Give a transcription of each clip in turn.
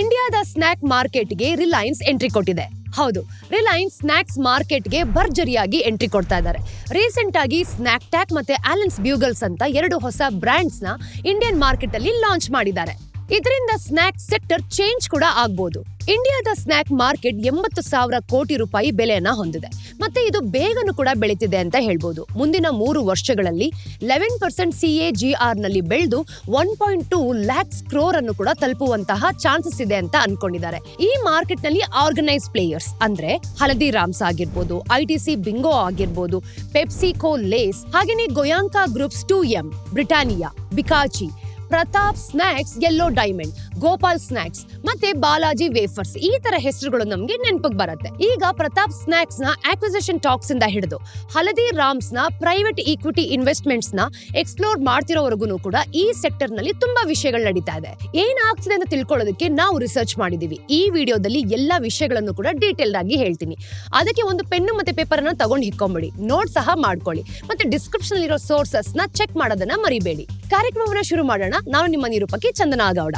ಇಂಡಿಯಾದ ಸ್ನ್ಯಾಕ್ ಮಾರ್ಕೆಟ್ಗೆ ರಿಲಯನ್ಸ್ ಎಂಟ್ರಿ ಕೊಟ್ಟಿದೆ. ಹೌದು, ರಿಲಯನ್ಸ್ ಸ್ನ್ಯಾಕ್ಸ್ ಮಾರ್ಕೆಟ್ಗೆ ಭರ್ಜರಿಯಾಗಿ ಎಂಟ್ರಿ ಕೊಡ್ತಾ ಇದ್ದಾರೆ. ರೀಸೆಂಟ್ ಆಗಿ ಸ್ನ್ಯಾಕ್ ಟ್ಯಾಕ್ ಮತ್ತೆ ಆಲೆನ್ಸ್ ಬ್ಯೂಗಲ್ಸ್ ಅಂತ ಎರಡು ಹೊಸ ಬ್ರಾಂಡ್ಸ್ನ ಇಂಡಿಯನ್ ಮಾರ್ಕೆಟ್ ಅಲ್ಲಿ ಲಾಂಚ್ ಮಾಡಿದ್ದಾರೆ. ಇದರಿಂದ ಸ್ನ್ಯಾಕ್ ಸೆಕ್ಟರ್ ಚೇಂಜ್ ಕೂಡ ಆಗ್ಬೋದು. ಇಂಡಿಯಾದ ಸ್ನ್ಯಾಕ್ ಮಾರ್ಕೆಟ್ ಎಂಬತ್ತು ಸಾವಿರ ಕೋಟಿ ರೂಪಾಯಿ ಬೆಲೆಯನ್ನ ಹೊಂದಿದೆ. ಮತ್ತೆ ಇದು ಬೇಗನೂ ಕೂಡ ಬೆಳೀತಿದೆ ಅಂತ ಹೇಳ್ಬೋದು. ಮುಂದಿನ ಮೂರು ವರ್ಷಗಳಲ್ಲಿ eleven percent C A G ಆರ್ನಲ್ಲಿ ಬೆಳೆದು one point two lakhs crore ಅನ್ನು ಕೂಡ ತಲುಪುವಂತಹ ಚಾನ್ಸಸ್ ಇದೆ ಅಂತ ಅನ್ಕೊಂಡಿದ್ದಾರೆ. ಈ ಮಾರ್ಕೆಟ್ನಲ್ಲಿ ಆರ್ಗನೈಸ್ ಪ್ಲೇಯರ್ಸ್ ಅಂದ್ರೆ ಹಳದಿ ರಾಮ್ಸ್ ಆಗಿರ್ಬೋದು ಸಿ ಬಿಂಗೋ ಆಗಿರ್ಬೋದು, ಪೆಪ್ಸಿಕೋ ಲೇಸ್, ಹಾಗೇನೆ Goenka groups too yumm, Britannia, Bikaji Pratap snacks yellow diamond Gopal snacks ಮತ್ತೆ ಬಾಲಾಜಿ ವೇಫರ್ಸ್. ಈ ತರ ಹೆಸರುಗಳು ನಮ್ಗೆ ನೆನಪಿಗೆ ಬರುತ್ತೆ. ಈಗ ಪ್ರತಾಪ್ ಸ್ನಾಕ್ಸ್ನ ಆಕ್ವಿಸಿಷನ್ ಟಾಕ್ಸ್ ಇಂದ ಹಿಡಿದು, ಹಳದಿ ರಾಮ್ಸ್ನ ಪ್ರೈವೇಟ್ ಈಕ್ವಿಟಿ ಇನ್ವೆಸ್ಟ್ಮೆಂಟ್ಸ್ನ ಎಕ್ಸ್ಪ್ಲೋರ್ ಮಾಡ್ತಿರೋವರೆಗೂ ಕೂಡ ಈ ಸೆಕ್ಟರ್ನಲ್ಲಿ ತುಂಬಾ ವಿಷಯಗಳು ನಡೀತಾ ಇದೆ. ಏನಾಗ್ತಿದೆ ಅಂತ ತಿಳ್ಕೊಳ್ಳೋದಕ್ಕೆ ನಾವು ರಿಸರ್ಚ್ ಮಾಡಿದೀವಿ. ಈ ವಿಡಿಯೋದಲ್ಲಿ ಎಲ್ಲಾ ವಿಷಯಗಳನ್ನು ಕೂಡ ಡೀಟೇಲ್ ಆಗಿ ಹೇಳ್ತೀನಿ. ಅದಕ್ಕೆ ಒಂದು ಪೆನ್ನು ಮತ್ತೆ ಪೇಪರ್ ಅನ್ನ ತಗೊಂಡು ಹಿಕ್ಕೊಂಬಿಡಿ. ನೋಟ್ ಸಹ ಮಾಡ್ಕೊಳ್ಳಿ. ಮತ್ತೆ ಡಿಸ್ಕ್ರಿಪ್ಷನ್ ಇರೋ ಸೋರ್ಸಸ್ನ ಚೆಕ್ ಮಾಡೋದನ್ನ ಮರಿಬೇಡಿ. ಕಾರ್ಯಕ್ರಮವನ್ನ ಶುರು ಮಾಡೋಣ. ನಾನು ನಿಮ್ಮ ನಿರೂಪಕಿ ಚಂದನಾ ಗೌಡ.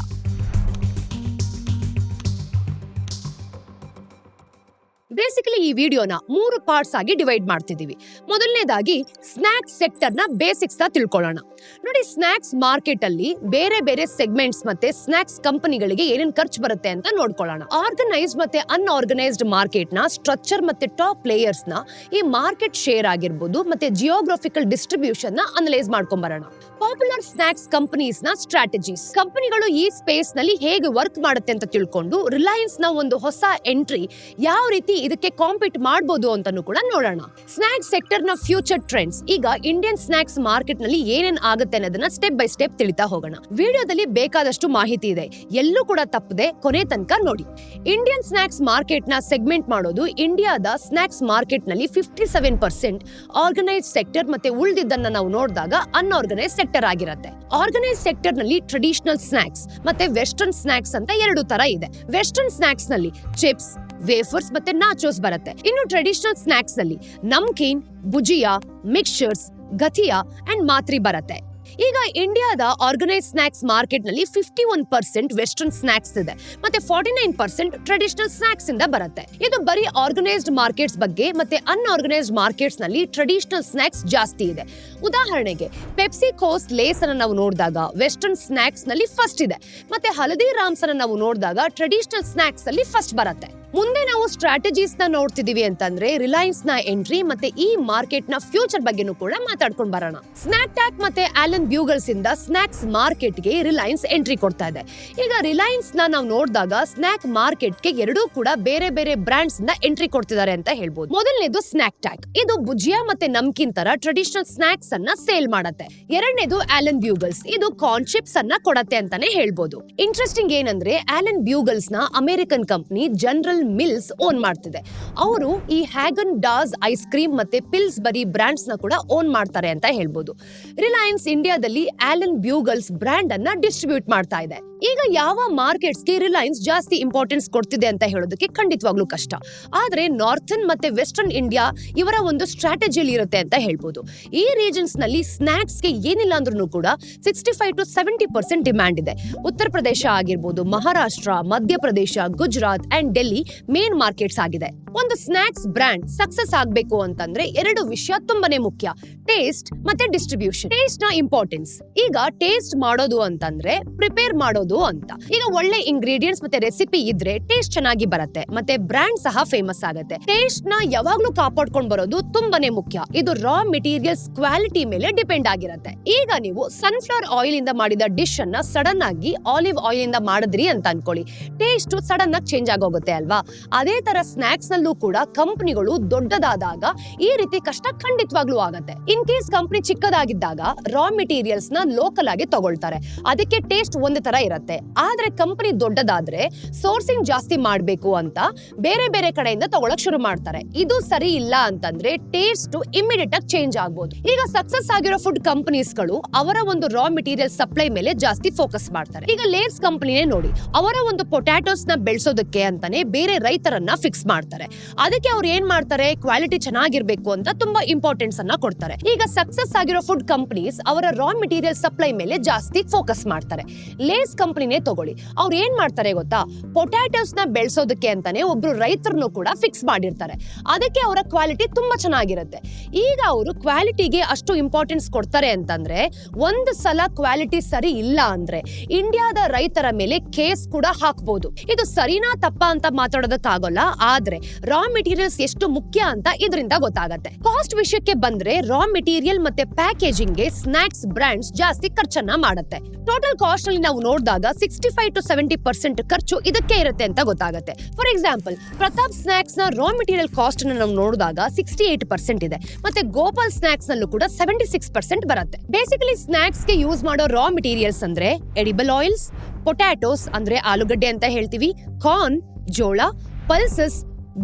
ಬೇಸಿಕಲಿ ಈ ವಿಡಿಯೋನ ಮೂರು ಪಾರ್ಟ್ಸ್ ಆಗಿ ಡಿವೈಡ್ ಮಾಡ್ತಿದ್ದೀವಿ. ಮೊದಲನೇದಾಗಿ ಸ್ನ್ಯಾಕ್ಸ್ ಸೆಕ್ಟರ್ನ ಬೇಸಿಕ್ಸ್ ತಿಳ್ಕೊಳ್ಳೋಣ. ನೋಡಿ ಸ್ನ್ಯಾಕ್ಸ್ ಮಾರ್ಕೆಟ್ ಅಲ್ಲಿ ಬೇರೆ ಬೇರೆ ಸೆಗ್ಮೆಂಟ್ಸ್ ಮತ್ತೆ ಸ್ನ್ಯಾಕ್ಸ್ ಕಂಪನಿಗಳಿಗೆ ಏನೇನ್ ಖರ್ಚು ಬರುತ್ತೆ ಅಂತ ನೋಡ್ಕೊಳ್ಳೋಣ. ಆರ್ಗನೈಸ್ ಮತ್ತೆ ಅನ್ಆರ್ಗನೈಸ್ಡ್ ಮಾರ್ಕೆಟ್ನ ಸ್ಟ್ರಕ್ಚರ್ ಮತ್ತೆ ಟಾಪ್ ಪ್ಲೇಯರ್ಸ್ನ ಈ ಮಾರ್ಕೆಟ್ ಶೇರ್ ಆಗಿರ್ಬೋದು, ಮತ್ತೆ ಜಿಯೋಗ್ರಫಿಕಲ್ ಡಿಸ್ಟ್ರಿಬ್ಯೂಷನ್ನ ಅನಲೈಸ್ ಮಾಡ್ಕೊಂಡ್ ಬರೋಣ. ಪಾಪ್ಯುಲರ್ ಸ್ನಾಕ್ಸ್ ಕಂಪನೀಸ್ನ ಸ್ಟ್ರಾಟಜೀಸ್ ಕಂಪನಿಗಳು ಈ ಸ್ಪೇಸ್ನಲ್ಲಿ ಹೇಗೆ ವರ್ಕ್ ಮಾಡುತ್ತೆ ಅಂತ ತಿಳ್ಕೊಂಡು ರಿಲಯನ್ಸ್ನ ಒಂದು ಹೊಸ ಎಂಟ್ರಿ ಯಾವ ರೀತಿ ಇದಕ್ಕೆ ಕಾಂಪೀಟ್ ಮಾಡಬಹುದು ಅಂತಾನು ಕೂಡ ನೋಡೋಣ. ಸ್ನಾಕ್ಸ್ ಸೆಕ್ಟರ್ನ ಫ್ಯೂಚರ್ ಟ್ರೆಂಡ್ಸ್ ಈಗ ಇಂಡಿಯನ್ ಸ್ನಾಕ್ಸ್ ಮಾರ್ಕೆಟ್ನಲ್ಲಿ ಏನೇನ್ ಆಗುತ್ತೆ ಅನ್ನೋದನ್ನ ಸ್ಟೆಪ್ ಬೈ ಸ್ಟೆಪ್ ತಿಳಿತಾ ಹೋಗೋಣ. ವಿಡಿಯೋದಲ್ಲಿ ಬೇಕಾದಷ್ಟು ಮಾಹಿತಿ ಇದೆ. ಎಲ್ಲೂ ಕೂಡ ತಪ್ಪದೆ ಕೊನೆ ತನಕ ನೋಡಿ. ಇಂಡಿಯನ್ ಸ್ನಾಕ್ಸ್ ಮಾರ್ಕೆಟ್ನ ಸೆಗ್ಮೆಂಟ್ ಮಾಡೋದು ಇಂಡಿಯಾದ ಸ್ನಾಕ್ಸ್ ಮಾರ್ಕೆಟ್ನಲ್ಲಿ fifty seven percent organise sector ಮತ್ತೆ ಉಳಿದಿದ್ದನ್ನ ನಾವು ನೋಡಿದಾಗ ಅನ್ಆರ್ಗನೈಸ್ ಸೆಕ್ಟರ್ ಆಗಿರುತ್ತೆ. ಆರ್ಗನೈಸ್ ಸೆಕ್ಟರ್ನಲ್ಲಿ ಟ್ರೆಡಿಷನಲ್ ಸ್ನಾಕ್ಸ್ ಮತ್ತೆ ವೆಸ್ಟರ್ನ್ ಸ್ನಾಕ್ಸ್ ಅಂತ ಎರಡು ತರ ಇದೆ. ವೆಸ್ಟರ್ನ್ ಸ್ನಾಕ್ಸ್ನಲ್ಲಿ ಚಿಪ್ಸ್ ವೇಫರ್ಸ್ ಮತ್ತೆ ನಾಚೋಸ್ ಬರುತ್ತೆ. ಇನ್ನು ಟ್ರೆಡಿಷನಲ್ ಸ್ನಾಕ್ಸ್ನಲ್ಲಿ ನಮ್ಕೀನ್ ಭುಜಿಯಾ ಮಿಕ್ಸ್ಚರ್ಸ್ ಗಥಿಯಾ ಅಂಡ್ ಮಾತ್ರಿ ಬರುತ್ತೆ. ಈಗ ಇಂಡಿಯಾದ ಆರ್ಗನೈಸ್ ಸ್ನಾಕ್ಸ್ ಮಾರ್ಕೆಟ್ನಲ್ಲಿ fifty one percent western snacks ಇದೆ. ಮತ್ತೆ forty nine percent traditional snacks ಇಂದ ಬರುತ್ತೆ. ಇದು ಬರೀ ಆರ್ಗನೈಸ್ಡ್ ಮಾರ್ಕೆಟ್ಸ್ ಬಗ್ಗೆ ಮತ್ತೆ ಅನ್ಆರ್ಗನೈಸ್ಡ್ ಮಾರ್ಕೆಟ್ಸ್ನಲ್ಲಿ ಟ್ರೆಡಿಷನಲ್ ಸ್ನಾಕ್ಸ್ ಜಾಸ್ತಿ ಇದೆ. ಉದಾಹರಣೆಗೆ ಪೆಪ್ಸಿ ಕೋಸ್ ಲೇಸ್ ಅನ್ನ ನಾವು ನೋಡಿದಾಗ ವೆಸ್ಟರ್ನ್ ಸ್ನಾಕ್ಸ್ನಲ್ಲಿ ಫಸ್ಟ್ ಇದೆ. ಮತ್ತೆ ಹಳದಿ ರಾಮ್ಸ್ ಅನ್ನ ನಾವು ನೋಡಿದಾಗ ಟ್ರೆಡಿಷನಲ್ ಸ್ನಾಕ್ಸ್ ಅಲ್ಲಿ ಫಸ್ಟ್ ಬರುತ್ತೆ. ಮುಂದೆ ನಾವು ಸ್ಟ್ರಾಟಜೀಸ್ನ ನೋಡ್ತಿದೀವಿ ಅಂತಂದ್ರೆ ರಿಲಯನ್ಸ್ನ ಎಂಟ್ರಿ ಮತ್ತೆ ಈ ಮಾರ್ಕೆಟ್ನ ಫ್ಯೂಚರ್ ಬಗ್ಗೆನೂ ಕೂಡ ಮಾತಾಡ್ಕೊಂಡು ಬರೋಣ. ಸ್ನಾಕ್ ಟ್ಯಾಕ್ ಮತ್ತೆ ಆಲನ್ ಬ್ಯೂಗಲ್ಸ್ ಇಂದ ಸ್ನಾಕ್ಸ್ ಮಾರ್ಕೆಟ್ಗೆ ರಿಲಯನ್ಸ್ ಎಂಟ್ರಿ ಕೊಡ್ತಾ ಇದೆ. ಈಗ ರಿಲಯನ್ಸ್ನ ನಾವು ನೋಡಿದಾಗ ಸ್ನಾಕ್ ಮಾರ್ಕೆಟ್ಗೆ ಎರಡೂ ಕೂಡ ಬೇರೆ ಬೇರೆ ಬ್ರಾಂಡ್ಸ್ನ ಎಂಟ್ರಿ ಕೊಡ್ತಿದ್ದಾರೆ ಅಂತ ಹೇಳ್ಬೋದು. ಮೊದಲನೇದು ಸ್ನ್ಯಾಕ್ ಟ್ಯಾಕ್ ಇದು ಭುಜಿಯಾ ಮತ್ತೆ ನಮ್ಕಿನ್ ತರ ಟ್ರೆಡಿಷನಲ್ ಸ್ನಾಕ್ಸ್ ಅನ್ನ ಸೇಲ್ ಮಾಡುತ್ತೆ. ಎರಡನೇದು ಆಲನ್ ಬ್ಯೂಗಲ್ಸ್ ಇದು ಕಾರ್ನ್ ಚಿಪ್ಸ್ ಅನ್ನ ಕೊಡತ್ತೆ ಅಂತಾನೆ ಹೇಳ್ಬೋದು. ಇಂಟ್ರೆಸ್ಟಿಂಗ್ ಏನಂದ್ರೆ Alan ಬ್ಯೂಗಲ್ಸ್ನ American company general mills own ಮಾಡ್ತಿದೆ. ಅವರು ಈ ಹ್ಯಾಗನ್ ಡಾಸ್ ಐಸ್ ಕ್ರೀಮ್ ಮತ್ತೆ ಪಿಲ್ಸ್ ಬರಿ ಬ್ರಾಂಡ್ಸ್ನ ಕೂಡ ಓನ್ ಮಾಡ್ತಾರೆ ಅಂತ ಹೇಳ್ಬೋದು. ರಿಲಯನ್ಸ್ ಇಂಡಿಯಾದಲ್ಲಿ ಆಲನ್ ಬ್ಯೂಗಲ್ಸ್ ಬ್ರ್ಯಾಂಡ್ ಅನ್ನ ಡಿಸ್ಟ್ರಿಬ್ಯೂಟ್ ಮಾಡ್ತಾ ಇದೆ. ಈಗ ಯಾವ ಮಾರ್ಕೆಟ್ಸ್ಗೆ ರಿಲಯನ್ಸ್ ಜಾಸ್ತಿ ಇಂಪಾರ್ಟೆನ್ಸ್ ಕೊಡ್ತಿದೆ ಅಂತ ಹೇಳೋದಕ್ಕೆ ಖಂಡಿತವಾಗ್ಲೂ ಕಷ್ಟ. ಆದ್ರೆ ನಾರ್ಥನ್ ಮತ್ತೆ ವೆಸ್ಟರ್ನ್ ಇಂಡಿಯಾ ಇವರ ಒಂದು ಸ್ಟ್ರಾಟಜಿಯಲ್ಲಿ ಇರುತ್ತೆ ಅಂತ ಹೇಳ್ಬೋದು. ಈ ರೀಜನ್ಸ್ನಲ್ಲಿ ಸ್ನಾಕ್ಸ್ಗೆ ಏನಿಲ್ಲ ಅಂದ್ರೂ ಕೂಡ sixty five to seventy percent demand ಇದೆ. ಉತ್ತರ ಪ್ರದೇಶ ಆಗಿರ್ಬೋದು, Maharashtra, Madhya Pradesh, Gujarat and Delhi main markets ಆಗಿದೆ. ಒಂದು ಸ್ನಾಕ್ಸ್ ಬ್ರ್ಯಾಂಡ್ ಸಕ್ಸಸ್ ಆಗ್ಬೇಕು ಅಂತಂದ್ರೆ ಎರಡು ವಿಷಯ ತುಂಬಾನೇ ಮುಖ್ಯ. ಟೇಸ್ಟ್ ಮತ್ತೆ ಡಿಸ್ಟ್ರಿಬ್ಯೂಷನ್ ಟೇಸ್ಟ್ನ ಇಂಪಾರ್ಟೆನ್ಸ್ ಈಗ ಟೇಸ್ಟ್ ಮಾಡೋದು ಅಂತಂದ್ರೆ ಪ್ರಿಪೇರ್ ಮಾಡೋದು ಅಂತ. ಈಗ ಒಳ್ಳೆ ಇಂಗ್ರೀಡಿಯೆಂಟ್ಸ್ ಮತ್ತೆ ರೆಸಿಪಿ ಇದ್ರೆ ಟೇಸ್ಟ್ ಚೆನ್ನಾಗಿ ಬರುತ್ತೆ. ಮತ್ತೆ ಬ್ರ್ಯಾಂಡ್ ಸಹ ಫೇಮಸ್ ಆಗುತ್ತೆ. ಟೇಸ್ಟ್ನ ಯಾವಾಗ್ಲೂ ಕಾಪಾಡ್ಕೊಂಡ್ ಬರೋದು ತುಂಬಾನೇ ಮುಖ್ಯ. ಇದು ರಾ ಮೆಟೀರಿಯಲ್ಸ್ ಕ್ವಾಲಿಟಿ ಮೇಲೆ ಡಿಪೆಂಡ್ ಆಗಿರುತ್ತೆ. ಈಗ ನೀವು ಸನ್ಫ್ಲವರ್ ಆಯಿಲ್ ಇಂದ ಮಾಡಿದ ಡಿಶ್ ಅನ್ನ ಸಡನ್ ಆಗಿ ಆಲಿವ್ ಆಯಿಲ್ ಇಂದ ಮಾಡಿದ್ರಿ ಅಂತ ಅನ್ಕೊಳ್ಳಿ. ಟೇಸ್ಟ್ ಸಡನ್ ಆಗಿ ಚೇಂಜ್ ಆಗೋಗುತ್ತೆ ಅಲ್ವಾ? ಅದೇ ತರ ಸ್ನಾಕ್ಸ್ ನಲ್ಲೂ ಕೂಡ ಕಂಪನಿಗಳು ದೊಡ್ಡದಾದಾಗ ಈ ರೀತಿ ಕಷ್ಟ ಖಂಡಿತವಾಗ್ಲೂ ಆಗುತ್ತೆ. ಇನ್ ಕೇಸ್ ಕಂಪನಿ ಚಿಕ್ಕದಾಗಿದ್ದಾಗ ರಾ ಮೆಟೀರಿಯಲ್ಸ್ನ ಲೋಕಲ್ ಆಗಿ ತಗೊಳ್ತಾರೆ. ಅದಕ್ಕೆ ಟೇಸ್ಟ್ ಒಂದೇ ತರ ಇರುತ್ತೆ. ಆದ್ರೆ ಕಂಪನಿ ದೊಡ್ಡದಾದ್ರೆ ಸೋರ್ಸಿಂಗ್ ಜಾಸ್ತಿ ಮಾಡಬೇಕು ಅಂತ ಬೇರೆ ಬೇರೆ ಕಡೆಯಿಂದ ತಗೊಳಕ್ ಶುರು ಮಾಡ್ತಾರೆ. ಇದು ಸರಿ ಇಲ್ಲ ಅಂತಂದ್ರೆ ಟೇಸ್ಟ್ ಇಮಿಡಿಯೇಟ್ ಆಗಿ ಚೇಂಜ್ ಆಗ್ಬೋದು. ಈಗ ಸಕ್ಸಸ್ ಆಗಿರೋ ಫುಡ್ ಕಂಪನೀಸ್ಗಳು ಅವರ ಒಂದು ರಾ ಮೆಟೀರಿಯಲ್ ಸಪ್ಲೈ ಮೇಲೆ ಜಾಸ್ತಿ ಫೋಕಸ್ ಮಾಡ್ತಾರೆ. ಈಗ ಲೇಸ್ ಕಂಪನಿನೇ ನೋಡಿ, ಅವರ ಒಂದು ಪೊಟ್ಯಾಟೋಸ್ನ ಬೆಳೆಸೋದಕ್ಕೆ ಅಂತಾನೆ ಬೇರೆ ರೈತರನ್ನ ಫಿಕ್ಸ್ ಮಾಡ್ತಾರೆ. ಅದಕ್ಕೆ ಅವ್ರು ಏನ್ ಮಾಡ್ತಾರೆ? ಕ್ವಾಲಿಟಿ ಚೆನ್ನಾಗಿರ್ಬೇಕು ಅಂತ ತುಂಬಾ ಇಂಪಾರ್ಟೆನ್ಸ್ ಅನ್ನ ಕೊಡ್ತಾರೆ. ಈಗ ಸಕ್ಸಸ್ ಆಗಿರೋ ಫುಡ್ ಕಂಪನೀಸ್ ಅವರ ರಾ ಮೆಟೀರಿಯಲ್ ಸಪ್ಲೈ ಮೇಲೆ ಜಾಸ್ತಿ ಫೋಕಸ್ ಮಾಡ್ತಾರೆ. ಲೇಸ್ ಕಂಪನಿನೇ ತಗೊಳ್ಳಿ. ಅವ್ರು ಏನ್ ಮಾಡ್ತಾರೆ ಗೊತ್ತಾ? ಪೊಟ್ಯಾಟೋಸ್ನ ಬೆಳೆಸೋದಕ್ಕೆ ಅಂತಾನೆ ಒಬ್ರು ರೈತರನ್ನು ಕೂಡ ಫಿಕ್ಸ್ ಮಾಡಿರ್ತಾರೆ. ಅದಕ್ಕೆ ಅವರ ಕ್ವಾಲಿಟಿ ತುಂಬಾ ಚೆನ್ನಾಗಿರುತ್ತೆ. ಈಗ ಅವರು ಕ್ವಾಲಿಟಿಗೆ ಅಷ್ಟು ಇಂಪಾರ್ಟೆನ್ಸ್ ಕೊಡ್ತಾರೆ ಅಂತಂದ್ರೆ, ಒಂದು ಸಲ ಕ್ವಾಲಿಟಿ ಸರಿ ಇಲ್ಲ ಅಂದ್ರೆ ಇಂಡಿಯಾದ ರೈತರ ಮೇಲೆ ಕೇಸ್ ಕೂಡ ಹಾಕ್ಬೋದು. ಇದು ಸರಿನಾ ತಪ್ಪ ಅಂತ ಮಾತಾಡೋದಕ್ಕಾಗಲ್ಲ, ಆದ್ರೆ ರಾ ಮೆಟೀರಿಯಲ್ಸ್ ಎಷ್ಟು ಮುಖ್ಯ ಅಂತ ಇದರಿಂದ ಗೊತ್ತಾಗತ್ತೆ. ಕಾಸ್ಟ್ ವಿಷಯಕ್ಕೆ ಬಂದ್ರೆ ರಾ ಮೆಟೀರಿಯಲ್ ಮತ್ತೆ ಪ್ಯಾಕೇಜಿಂಗ್ಗೆ ಸ್ನಾಕ್ಸ್ ಬ್ರಾಂಡ್ಸ್ ಜಾಸ್ತಿ ಖರ್ಚನ್ನ ಮಾಡುತ್ತೆ. ಟೋಟಲ್ ಕಾಸ್ಟ್ ಅಲ್ಲಿ ನಾವು ನೋಡಿದಾಗ sixty five to seventy percent ಖರ್ಚು ಇದಕ್ಕೆ ಇರುತ್ತೆ ಅಂತ ಗೊತ್ತಾಗುತ್ತೆ. ಫಾರ್ ಎಕ್ಸಾಂಪಲ್ ಪ್ರತಾಪ್ ಸ್ನಾಕ್ಸ್ನ ರಾ ಮೆಟೀರಿಯಲ್ ಕಾಸ್ಟ್ ನಾವು ನೋಡಿದಾಗ ಸಿಕ್ಸ್ಟಿ ಏಟ್ ಪರ್ಸೆಂಟ್ ಇದೆ. ಮತ್ತೆ ಗೋಪಾಲ್ ಸ್ನಾಕ್ಸ್ ನಲ್ಲೂ ಕೂಡ ಸೆವೆಂಟಿ ಸಿಕ್ಸ್ ಪರ್ಸೆಂಟ್ ಬರುತ್ತೆ. ಬೇಸಿಕಲಿ ಸ್ನಾಕ್ಸ್ಗೆ ಯೂಸ್ ಮಾಡೋ ರಾ ಮೆಟೀರಿಯಲ್ಸ್ ಅಂದ್ರೆ ಎಡಿಬಲ್ ಆಯಿಲ್ಸ್ ಪೊಟ್ಯಾಟೋಸ್ ಅಂದ್ರೆ ಆಲೂಗಡ್ಡೆ ಅಂತ ಹೇಳ್ತೀವಿ ಕಾರ್ನ್ ಜೋಳ ಪಲ್ಸಸ್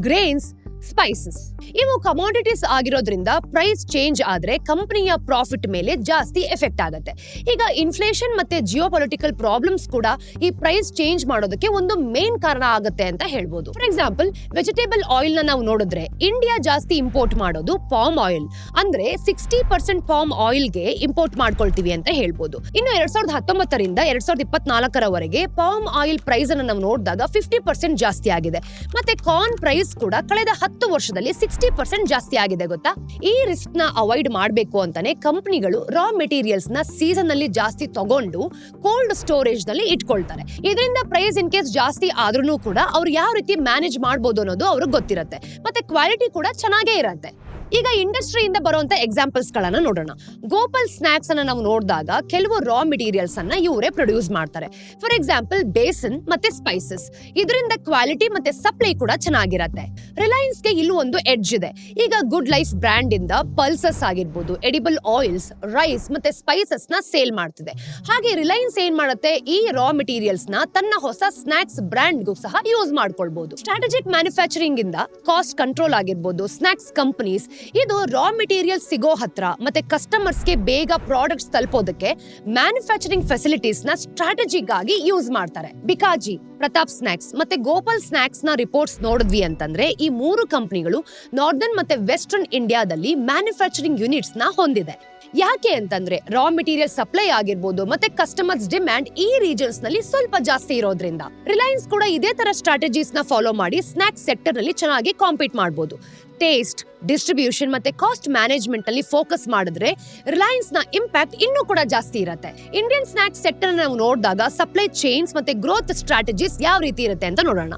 ಗ್ರೇನ್ಸ್ ಸ್ಪೈಸಸ್ ಇವು ಕಮಾಡಿಟೀಸ್ ಆಗಿರೋದ್ರಿಂದ ಪ್ರೈಸ್ ಚೇಂಜ್ ಆದ್ರೆ ಕಂಪನಿಯ ಪ್ರಾಫಿಟ್ ಮೇಲೆ ಜಾಸ್ತಿ ಎಫೆಕ್ಟ್ ಆಗುತ್ತೆ. ಈಗ ಇನ್ಫ್ಲೇಷನ್ ಮತ್ತೆ ಜಿಯೋ ಪೊಲಿಟಿಕಲ್ ಪ್ರಾಬ್ಲಮ್ಸ್ ಕೂಡ ಈ ಪ್ರೈಸ್ ಚೇಂಜ್ ಮಾಡೋದಕ್ಕೆ ಒಂದು ಮೇನ್ ಕಾರಣ ಆಗುತ್ತೆ ಅಂತ ಹೇಳ್ಬೋದು. ಫಾರ್ ಎಕ್ಸಾಂಪಲ್ ವೆಜಿಟೇಬಲ್ ಆಯಿಲ್ನ ನಾವು ನೋಡಿದ್ರೆ ಇಂಡಿಯಾ ಜಾಸ್ತಿ ಇಂಪೋರ್ಟ್ ಮಾಡೋದು ಪಾಮ್ ಆಯಿಲ್ ಅಂದ್ರೆ ಸಿಕ್ಸ್ಟಿ ಪರ್ಸೆಂಟ್ ಪಾಮ್ ಆಯಿಲ್ಗೆ ಇಂಪೋರ್ಟ್ ಮಾಡ್ಕೊಳ್ತೀವಿ ಅಂತ ಹೇಳ್ಬೋದು. ಇನ್ನು ಎರಡ್ ಸಾವಿರದ ಹತ್ತೊಂಬತ್ತರಿಂದ ಎರಡ್ ಸಾವಿರದ ಇಪ್ಪತ್ನಾಲ್ಕರವರೆಗೆ ಪಾಮ್ ಆಯಿಲ್ ಪ್ರೈಸ್ ಅನ್ನು ನಾವು ನೋಡಿದಾಗ ಫಿಫ್ಟಿ ಪರ್ಸೆಂಟ್ ಜಾಸ್ತಿ ಆಗಿದೆ. ಮತ್ತೆ ಕಾರ್ನ್ ಪ್ರೈಸ್ ಕೂಡ ಕಳೆದ ಹತ್ತು ವರ್ಷದಲ್ಲಿ ಸಿಕ್ಸ್ಟಿ ಪರ್ಸೆಂಟ್ ಜಾಸ್ತಿ ಆಗಿದೆ ಗೊತ್ತಾ? ಈ ರಿಸ್ಕ್ನ ಅವಾಯ್ಡ್ ಮಾಡಬೇಕು ಅಂತಾನೆ ಕಂಪನಿಗಳು ರಾ ಮೆಟೀರಿಯಲ್ಸ್ನ ಸೀಸನ್ ಅಲ್ಲಿ ಜಾಸ್ತಿ ತಗೊಂಡು ಕೋಲ್ಡ್ ಸ್ಟೋರೇಜ್ನಲ್ಲಿ ಇಟ್ಕೊಳ್ತಾರೆ. ಇದರಿಂದ ಪ್ರೈಸ್ ಇನ್ ಕೇಸ್ ಜಾಸ್ತಿ ಆದ್ರೂ ಕೂಡ ಅವ್ರು ಯಾವ ರೀತಿ ಮ್ಯಾನೇಜ್ ಮಾಡಬಹುದು ಅನ್ನೋದು ಅವ್ರಿಗೆ ಗೊತ್ತಿರುತ್ತೆ. ಮತ್ತೆ ಕ್ವಾಲಿಟಿ ಕೂಡ ಚೆನ್ನಾಗೇ ಇರುತ್ತೆ. ಈಗ ಇಂಡಸ್ಟ್ರಿಯಿಂದ ಬರುವಂತ ಎಕ್ಸಾಂಪಲ್ಸ್ ಗಳನ್ನ ನೋಡೋಣ. ಗೋಪಾಲ್ ಸ್ನಾಕ್ಸ್ ಅನ್ನ ನಾವು ನೋಡಿದಾಗ ಕೆಲವು ರಾ ಮೆಟೀರಿಯಲ್ಸ್ ಅನ್ನ ಇವರೇ ಪ್ರೊಡ್ಯೂಸ್ ಮಾಡ್ತಾರೆ. ಫಾರ್ ಎಕ್ಸಾಂಪಲ್ ಬೇಸನ್ ಮತ್ತೆ ಸ್ಪೈಸಸ್ ಇದರಿಂದ ಕ್ವಾಲಿಟಿ ಮತ್ತೆ ಸಪ್ಲೈ ಕೂಡ ಚೆನ್ನಾಗಿರತ್ತೆ. ರಿಲಯನ್ಸ್ಗೆ ಇಲ್ಲೂ ಒಂದು ಎಡ್ಜ್ ಇದೆ. ಈಗ ಗುಡ್ ಲೈಫ್ ಬ್ರ್ಯಾಂಡ್ ಇಂದ ಪಲ್ಸಸ್ ಆಗಿರ್ಬೋದು ಎಡಿಬಲ್ ಆಯಿಲ್ಸ್ ರೈಸ್ ಮತ್ತೆ ಸ್ಪೈಸಸ್ನ ಸೇಲ್ ಮಾಡ್ತಿದೆ. ಹಾಗೆ ರಿಲಯನ್ಸ್ ಏನ್ ಮಾಡುತ್ತೆ? ಈ ರಾ ಮೆಟೀರಿಯಲ್ಸ್ನ ತನ್ನ ಹೊಸ ಸ್ನಾಕ್ಸ್ ಬ್ರ್ಯಾಂಡ್ಗೂ ಸಹ ಯೂಸ್ ಮಾಡ್ಕೊಳ್ಬಹುದು ಸ್ಟ್ರಾಟಜಿಕ್ ಮ್ಯಾನುಫ್ಯಾಕ್ಚರಿಂಗ್ ಇಂದ ಕಾಸ್ಟ್ ಕಂಟ್ರೋಲ್ ಆಗಿರ್ಬೋದು ಸ್ನಾಕ್ಸ್ ಕಂಪನೀಸ್ ಇದು ರಾ ಮೆಟೀರಿಯಲ್ ಸಿಗೋ ಹತ್ರ ಮತ್ತೆ ಕಸ್ಟಮರ್ಸ್ಗೆ ಬೇಗ ಪ್ರಾಡಕ್ಟ್ಸ್ ತಲುಪೋದಕ್ಕೆ ಮ್ಯಾನುಫ್ಯಾಕ್ಚರಿಂಗ್ ಫೆಸಿಲಿಟೀಸ್ನ ಸ್ಟ್ರಾಟಜಿ ಆಗಿ ಯೂಸ್ ಮಾಡ್ತಾರೆ. ಬಿಕಾಜಿ ಪ್ರತಾಪ್ ಸ್ನಾಕ್ಸ್ ಮತ್ತೆ ಗೋಪಾಲ್ ಸ್ನಾಕ್ಸ್ನ ರಿಪೋರ್ಟ್ಸ್ ನೋಡಿದ್ವಿ ಅಂತಂದ್ರೆ ಈ ಮೂರು ಕಂಪನಿಗಳು ನಾರ್ದರ್ನ್ ಮತ್ತೆ ವೆಸ್ಟರ್ನ್ ಇಂಡಿಯಾದಲ್ಲಿ ಮ್ಯಾನುಫ್ಯಾಕ್ಚರಿಂಗ್ ಯೂನಿಟ್ಸ್ನ ಹೊಂದಿದೆ. ಯಾಕೆ ಅಂತಂದ್ರೆ ರಾ ಮೆಟೀರಿಯಲ್ ಸಪ್ಲೈ ಆಗಿರ್ಬೋದು ಮತ್ತೆ ಕಸ್ಟಮರ್ಸ್ ಡಿಮ್ಯಾಂಡ್ ಈ ರೀಜನ್ಸ್ನಲ್ಲಿ ಸ್ವಲ್ಪ ಜಾಸ್ತಿ ಇರೋದ್ರಿಂದ. ರಿಲಯನ್ಸ್ ಕೂಡ ಇದೇ ತರ ಸ್ಟ್ರಾಟಜೀಸ್ನ ಫಾಲೋ ಮಾಡಿ ಸ್ನಾಕ್ಸ್ ಸೆಕ್ಟರ್ನಲ್ಲಿ ಚೆನ್ನಾಗಿ ಕಾಂಪೀಟ್ ಮಾಡಬಹುದು ಟೇಸ್ಟ್ ಡಿಸ್ಟ್ರಿಬ್ಯೂಷನ್ ಮತ್ತೆ ಕಾಸ್ಟ್ ಮ್ಯಾನೇಜ್ಮೆಂಟ್ ಅಲ್ಲಿ ಫೋಕಸ್ ಮಾಡಿದ್ರೆ ರಿಲಯನ್ಸ್ನ ಇಂಪ್ಯಾಕ್ಟ್ ಇನ್ನೂ ಕೂಡ ಜಾಸ್ತಿ ಇರುತ್ತೆ. ಇಂಡಿಯನ್ ಸ್ನಾಕ್ಸ್ ಸೆಕ್ಟರ್ ನಾವು ನೋಡಿದಾಗ ಸಪ್ಲೈ ಚೈನ್ಸ್ ಮತ್ತೆ ಗ್ರೋತ್ ಸ್ಟ್ರಾಟಜೀಸ್ ಯಾವ ರೀತಿ ಇರುತ್ತೆ ಅಂತ ನೋಡೋಣ.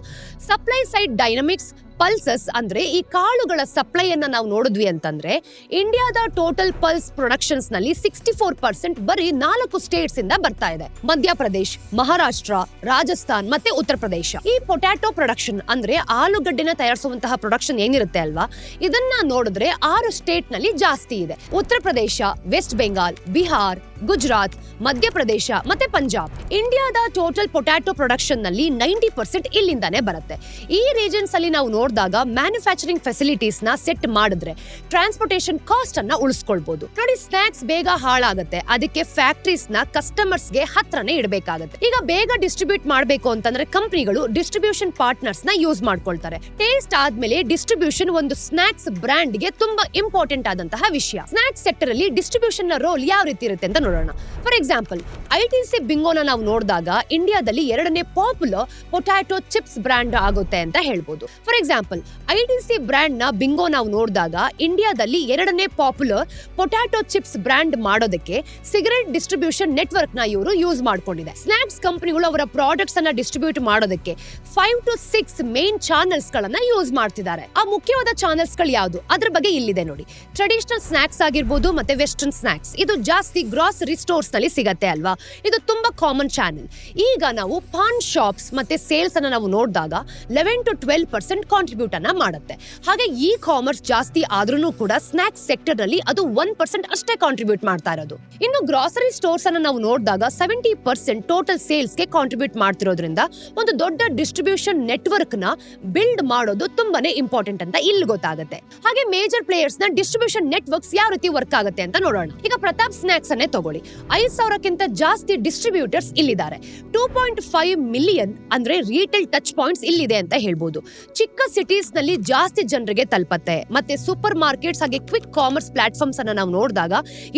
ಸಪ್ಲೈ ಸೈಡ್ ಡೈನಮಿಕ್ಸ್ ಪಲ್ಸಸ್ ಅಂದ್ರೆ ಈ ಕಾಳುಗಳ ಸಪ್ಲೈ ಅನ್ನ ನಾವು ನೋಡಿದ್ವಿ ಅಂತಂದ್ರೆ ಇಂಡಿಯಾದ ಟೋಟಲ್ ಪಲ್ಸ್ ಪ್ರೊಡಕ್ಷನ್ಸ್ನಲ್ಲಿ ಸಿಕ್ಸ್ಟಿ ಫೋರ್ ಪರ್ಸೆಂಟ್ ಬರೀ ನಾಲ್ಕು ಸ್ಟೇಟ್ಸ್ ಇಂದ ಬರ್ತಾ ಇದೆ. ಮಧ್ಯಪ್ರದೇಶ್, ಮಹಾರಾಷ್ಟ್ರ, ರಾಜಸ್ಥಾನ್ ಮತ್ತೆ ಉತ್ತರ ಪ್ರದೇಶ ಈ ಪೊಟ್ಯಾಟೊ ಪ್ರೊಡಕ್ಷನ್ ಅಂದ್ರೆ ಆಲೂಗಡ್ಡೆನ ತಯಾರಿಸುವಂತಹ ಪ್ರೊಡಕ್ಷನ್ ಏನಿರುತ್ತೆ ಅಲ್ವಾ? ಇದನ್ನ ನೋಡಿದ್ರೆ ಆರು ಸ್ಟೇಟ್ನಲ್ಲಿ ಜಾಸ್ತಿ ಇದೆ. ಉತ್ತರ ಪ್ರದೇಶ ವೆಸ್ಟ್ ಬೆಂಗಾಲ್ ಬಿಹಾರ್ ಗುಜರಾತ್, ಮಧ್ಯಪ್ರದೇಶ ಮತ್ತೆ ಪಂಜಾಬ್. ಇಂಡಿಯಾದ ಟೋಟಲ್ ಪೊಟ್ಯಾಟೊ ಪ್ರೊಡಕ್ಷನ್ನಲ್ಲಿ ನೈಂಟಿ ಪರ್ಸೆಂಟ್ ಇಲ್ಲಿಂದಾನೆ ಬರುತ್ತೆ. ಈ ರೀಜನ್ಸ್ ಅಲ್ಲಿ ನಾವು ನೋಡಿದಾಗ ಮ್ಯಾನುಫ್ಯಾಕ್ಚರಿಂಗ್ ಫೆಸಿಲಿಟೀಸ್ನ ಸೆಟ್ ಮಾಡಿದ್ರೆ ಟ್ರಾನ್ಸ್ಪೋರ್ಟೇಷನ್ ಕಾಸ್ಟ್ ಅನ್ನ ಉಳಿಸ್ಕೊಳ್ಬಹುದು ನೋಡಿ ಸ್ನಾಕ್ಸ್ ಬೇಗ ಹಾಳಾಗುತ್ತೆ. ಅದಕ್ಕೆ ಫ್ಯಾಕ್ಟ್ರೀಸ್ನ ಕಸ್ಟಮರ್ಸ್ಗೆ ಹತ್ರನೇ ಇಡಬೇಕಾಗುತ್ತೆ. ಈಗ ಬೇಗ ಡಿಸ್ಟ್ರಿಬ್ಯೂಟ್ ಮಾಡಬೇಕು ಅಂತಂದ್ರೆ ಕಂಪನಿಗಳು ಡಿಸ್ಟ್ರಿಬ್ಯೂಷನ್ ಪಾರ್ಟ್ನರ್ಸ್ನ ಯೂಸ್ ಮಾಡ್ಕೊಳ್ತಾರೆ. ಟೇಸ್ಟ್ ಆದ್ಮೇಲೆ ಡಿಸ್ಟ್ರಿಬ್ಯೂಷನ್ ಒಂದು ಸ್ನಾಕ್ಸ್ ಬ್ರ್ಯಾಂಡ್ಗೆ ತುಂಬಾ ಇಂಪಾರ್ಟೆಂಟ್ ಆದಂತಹ ವಿಷಯ. ಸ್ನಾಕ್ಸ್ ಸೆಕ್ಟರ್ ಅಲ್ಲಿ ಡಿಸ್ಟ್ರಿಬ್ಯೂಷನ್ನ ರೋಲ್ ಯಾವ ರೀತಿ ಇರುತ್ತೆ ಅಂತ ನೋಡೋಣ ಫಾರ್ ಎಕ್ಸಾಂಪಲ್ ಐ ಸಿ ಬಿಂಗೋನ ನಾವು ನೋಡಿದಾಗ ಇಂಡಿಯಾದಲ್ಲಿ ಎರಡನೇ ಪಾಪ್ಯುಲರ್ ಪೊಟ್ಯಾಟೊ ಚಿಪ್ಸ್ ಬ್ರ್ಯಾಂಡ್ ಆಗುತ್ತೆ ಅಂತ ಹೇಳ್ಬೋದು. For example I T C ಬ್ರ್ಯಾಂಡ್ನ ಬಿಂಗೋ ನಾವು ನೋಡಿದಾಗ ಇಂಡಿಯಾದಲ್ಲಿ ಎರಡನೇ ಪಾಪ್ಯುಲರ್ ಪೊಟ್ಯಾಟೊ ಚಿಪ್ಸ್ ಬ್ರ್ಯಾಂಡ್ ಮಾಡೋದಕ್ಕೆ ಸಿಗರೆಟ್ ಡಿಸ್ಟ್ರಿಬ್ಯೂಷನ್ ನೆಟ್ವರ್ಕ್ನ ಇವರು ಯೂಸ್ ಮಾಡ್ಕೊಂಡಿದೆ. ಸ್ನಾಕ್ಸ್ ಕಂಪನಿಗಳು ಅವರ ಪ್ರಾಡಕ್ಟ್ಸ್ ಅನ್ನ ಡಿಸ್ಟ್ರಿಬ್ಯೂಟ್ ಮಾಡೋದಕ್ಕೆ five to six main channels ಗಳನ್ನ ಯೂಸ್ ಮಾಡ್ತಿದ್ದಾರೆ. ಆ ಮುಖ್ಯವಾದ ಚಾನೆಲ್ಸ್ಗಳು ಯಾವುದು? ಅದ್ರ ಬಗ್ಗೆ ಇಲ್ಲಿದೆ ನೋಡಿ. ಟ್ರೆಡಿಷನಲ್ ಸ್ನಾಕ್ಸ್ ಆಗಿರ್ಬೋದು ಮತ್ತೆ ವೆಸ್ಟರ್ನ್ ಸ್ನಾಕ್ಸ್ ಇದು ಜಾಸ್ತಿ ಗ್ರಾಸರಿ ಸ್ಟೋರ್ಸ್ನಲ್ಲಿ ಸಿಗತ್ತೆ ಅಲ್ವಾ? ಇದು ತುಂಬಾ ಕಾಮನ್ ಚಾನೆಲ್ ಈಗ ನಾವು ಪಾನ್ ಶಾಪ್ಸ್ ಮತ್ತೆ ಸೇಲ್ಸ್ ಅನ್ನ ನಾವು ನೋಡಿದಾಗ eleven to twelve percent contribute ಅನ್ನ ಮಾಡುತ್ತೆ. ಹಾಗೆ ಇ ಕಾಮರ್ಸ್ ಜಾಸ್ತಿ ಆದ್ರೂ ಕೂಡ ಸ್ನಾಕ್ಸ್ ಸೆಕ್ಟರ್ ಅಲ್ಲಿ ಅದು ಒನ್ ಪರ್ಸೆಂಟ್ ಅಷ್ಟೇ ಕಾಂಟ್ರಿಬ್ಯೂಟ್ ಮಾಡ್ತಾ ಇರೋದು. ಇನ್ನು ಗ್ರಾಸರಿ ಸ್ಟೋರ್ಸ್ ಅನ್ನ ನಾವು ನೋಡಿದಾಗ ಸೆವೆಂಟಿ ಪರ್ಸೆಂಟ್ ಟೋಟಲ್ ಸೇಲ್ಸ್ಗೆ ಕಾಂಟ್ರಿಬ್ಯೂಟ್ ಮಾಡ್ತಿರೋದ್ರಿಂದ ಒಂದು ದೊಡ್ಡ ಡಿಸ್ಟ್ರಿಬ್ಯೂಷನ್ ನೆಟ್ವರ್ಕ್ನ ಬಿಲ್ಡ್ ಮಾಡೋದು ತುಂಬಾನೇ ಇಂಪಾರ್ಟೆಂಟ್ ಅಂತ ಇಲ್ಲಿ ಗೊತ್ತಾಗುತ್ತೆ. ಹಾಗೆ ಮೇಜರ್ ಪ್ಲೇಯರ್ಸ್ನ ಡಿಸ್ಟ್ರಿಬ್ಯೂಷನ್ ನೆಟ್ವರ್ಕ್ಸ್ ಯಾವ ರೀತಿ ವರ್ಕ್ ಆಗುತ್ತೆ ಅಂತ ನೋಡೋಣ. ಈಗ ಪ್ರತಾಪ್ ಸ್ನಾಕ್ಸ್ ಅನ್ನೇ ತಗೊಳ್ಳಿ. ಐದು ಸಾವಿರಕ್ಕಿಂತ ಜಾಸ್ತಿ ಡಿಸ್ಟ್ರಿಬ್ಯೂಟರ್ಸ್ ಇಲ್ಲಿದ್ದಾರೆ. ಟೂ ಪಾಯಿಂಟ್ ಫೈವ್ ಮಿಲಿಯನ್ ಅಂದ್ರೆ ರೀಟೇಲ್ ಟಚ್ ಪಾಯಿಂಟ್ಸ್ ಇಲ್ಲಿದೆ ಅಂತ ಹೇಳ್ಬೋದು. ಚಿಕ್ಕ ಸಿಟೀಸ್ನಲ್ಲಿ ಜಾಸ್ತಿ ಜನರಿಗೆ ತಲುಪತ್ತೆ. ಮತ್ತೆ ಸೂಪರ್ ಮಾರ್ಕೆಟ್ಸ್ ಹಾಗೆ ಕ್ವಿಕ್ ಕಾಮರ್ಸ್ ಪ್ಲಾಟ್ಫಾರ್ಮ್ಸ್ ಅನ್ನ ನಾವು ನೋಡಿದಾಗ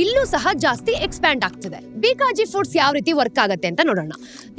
ಇಲ್ಲೂ ಸಹ ಜಾಸ್ತಿ ಎಕ್ಸ್ಪ್ಯಾಂಡ್ ಆಗ್ತಿದೆ. ಬಿಕಾಜಿ ಫುಡ್ಸ್ ಯಾವ ರೀತಿ ವರ್ಕ್ ಆಗುತ್ತೆ ಅಂತ ನೋಡೋಣ.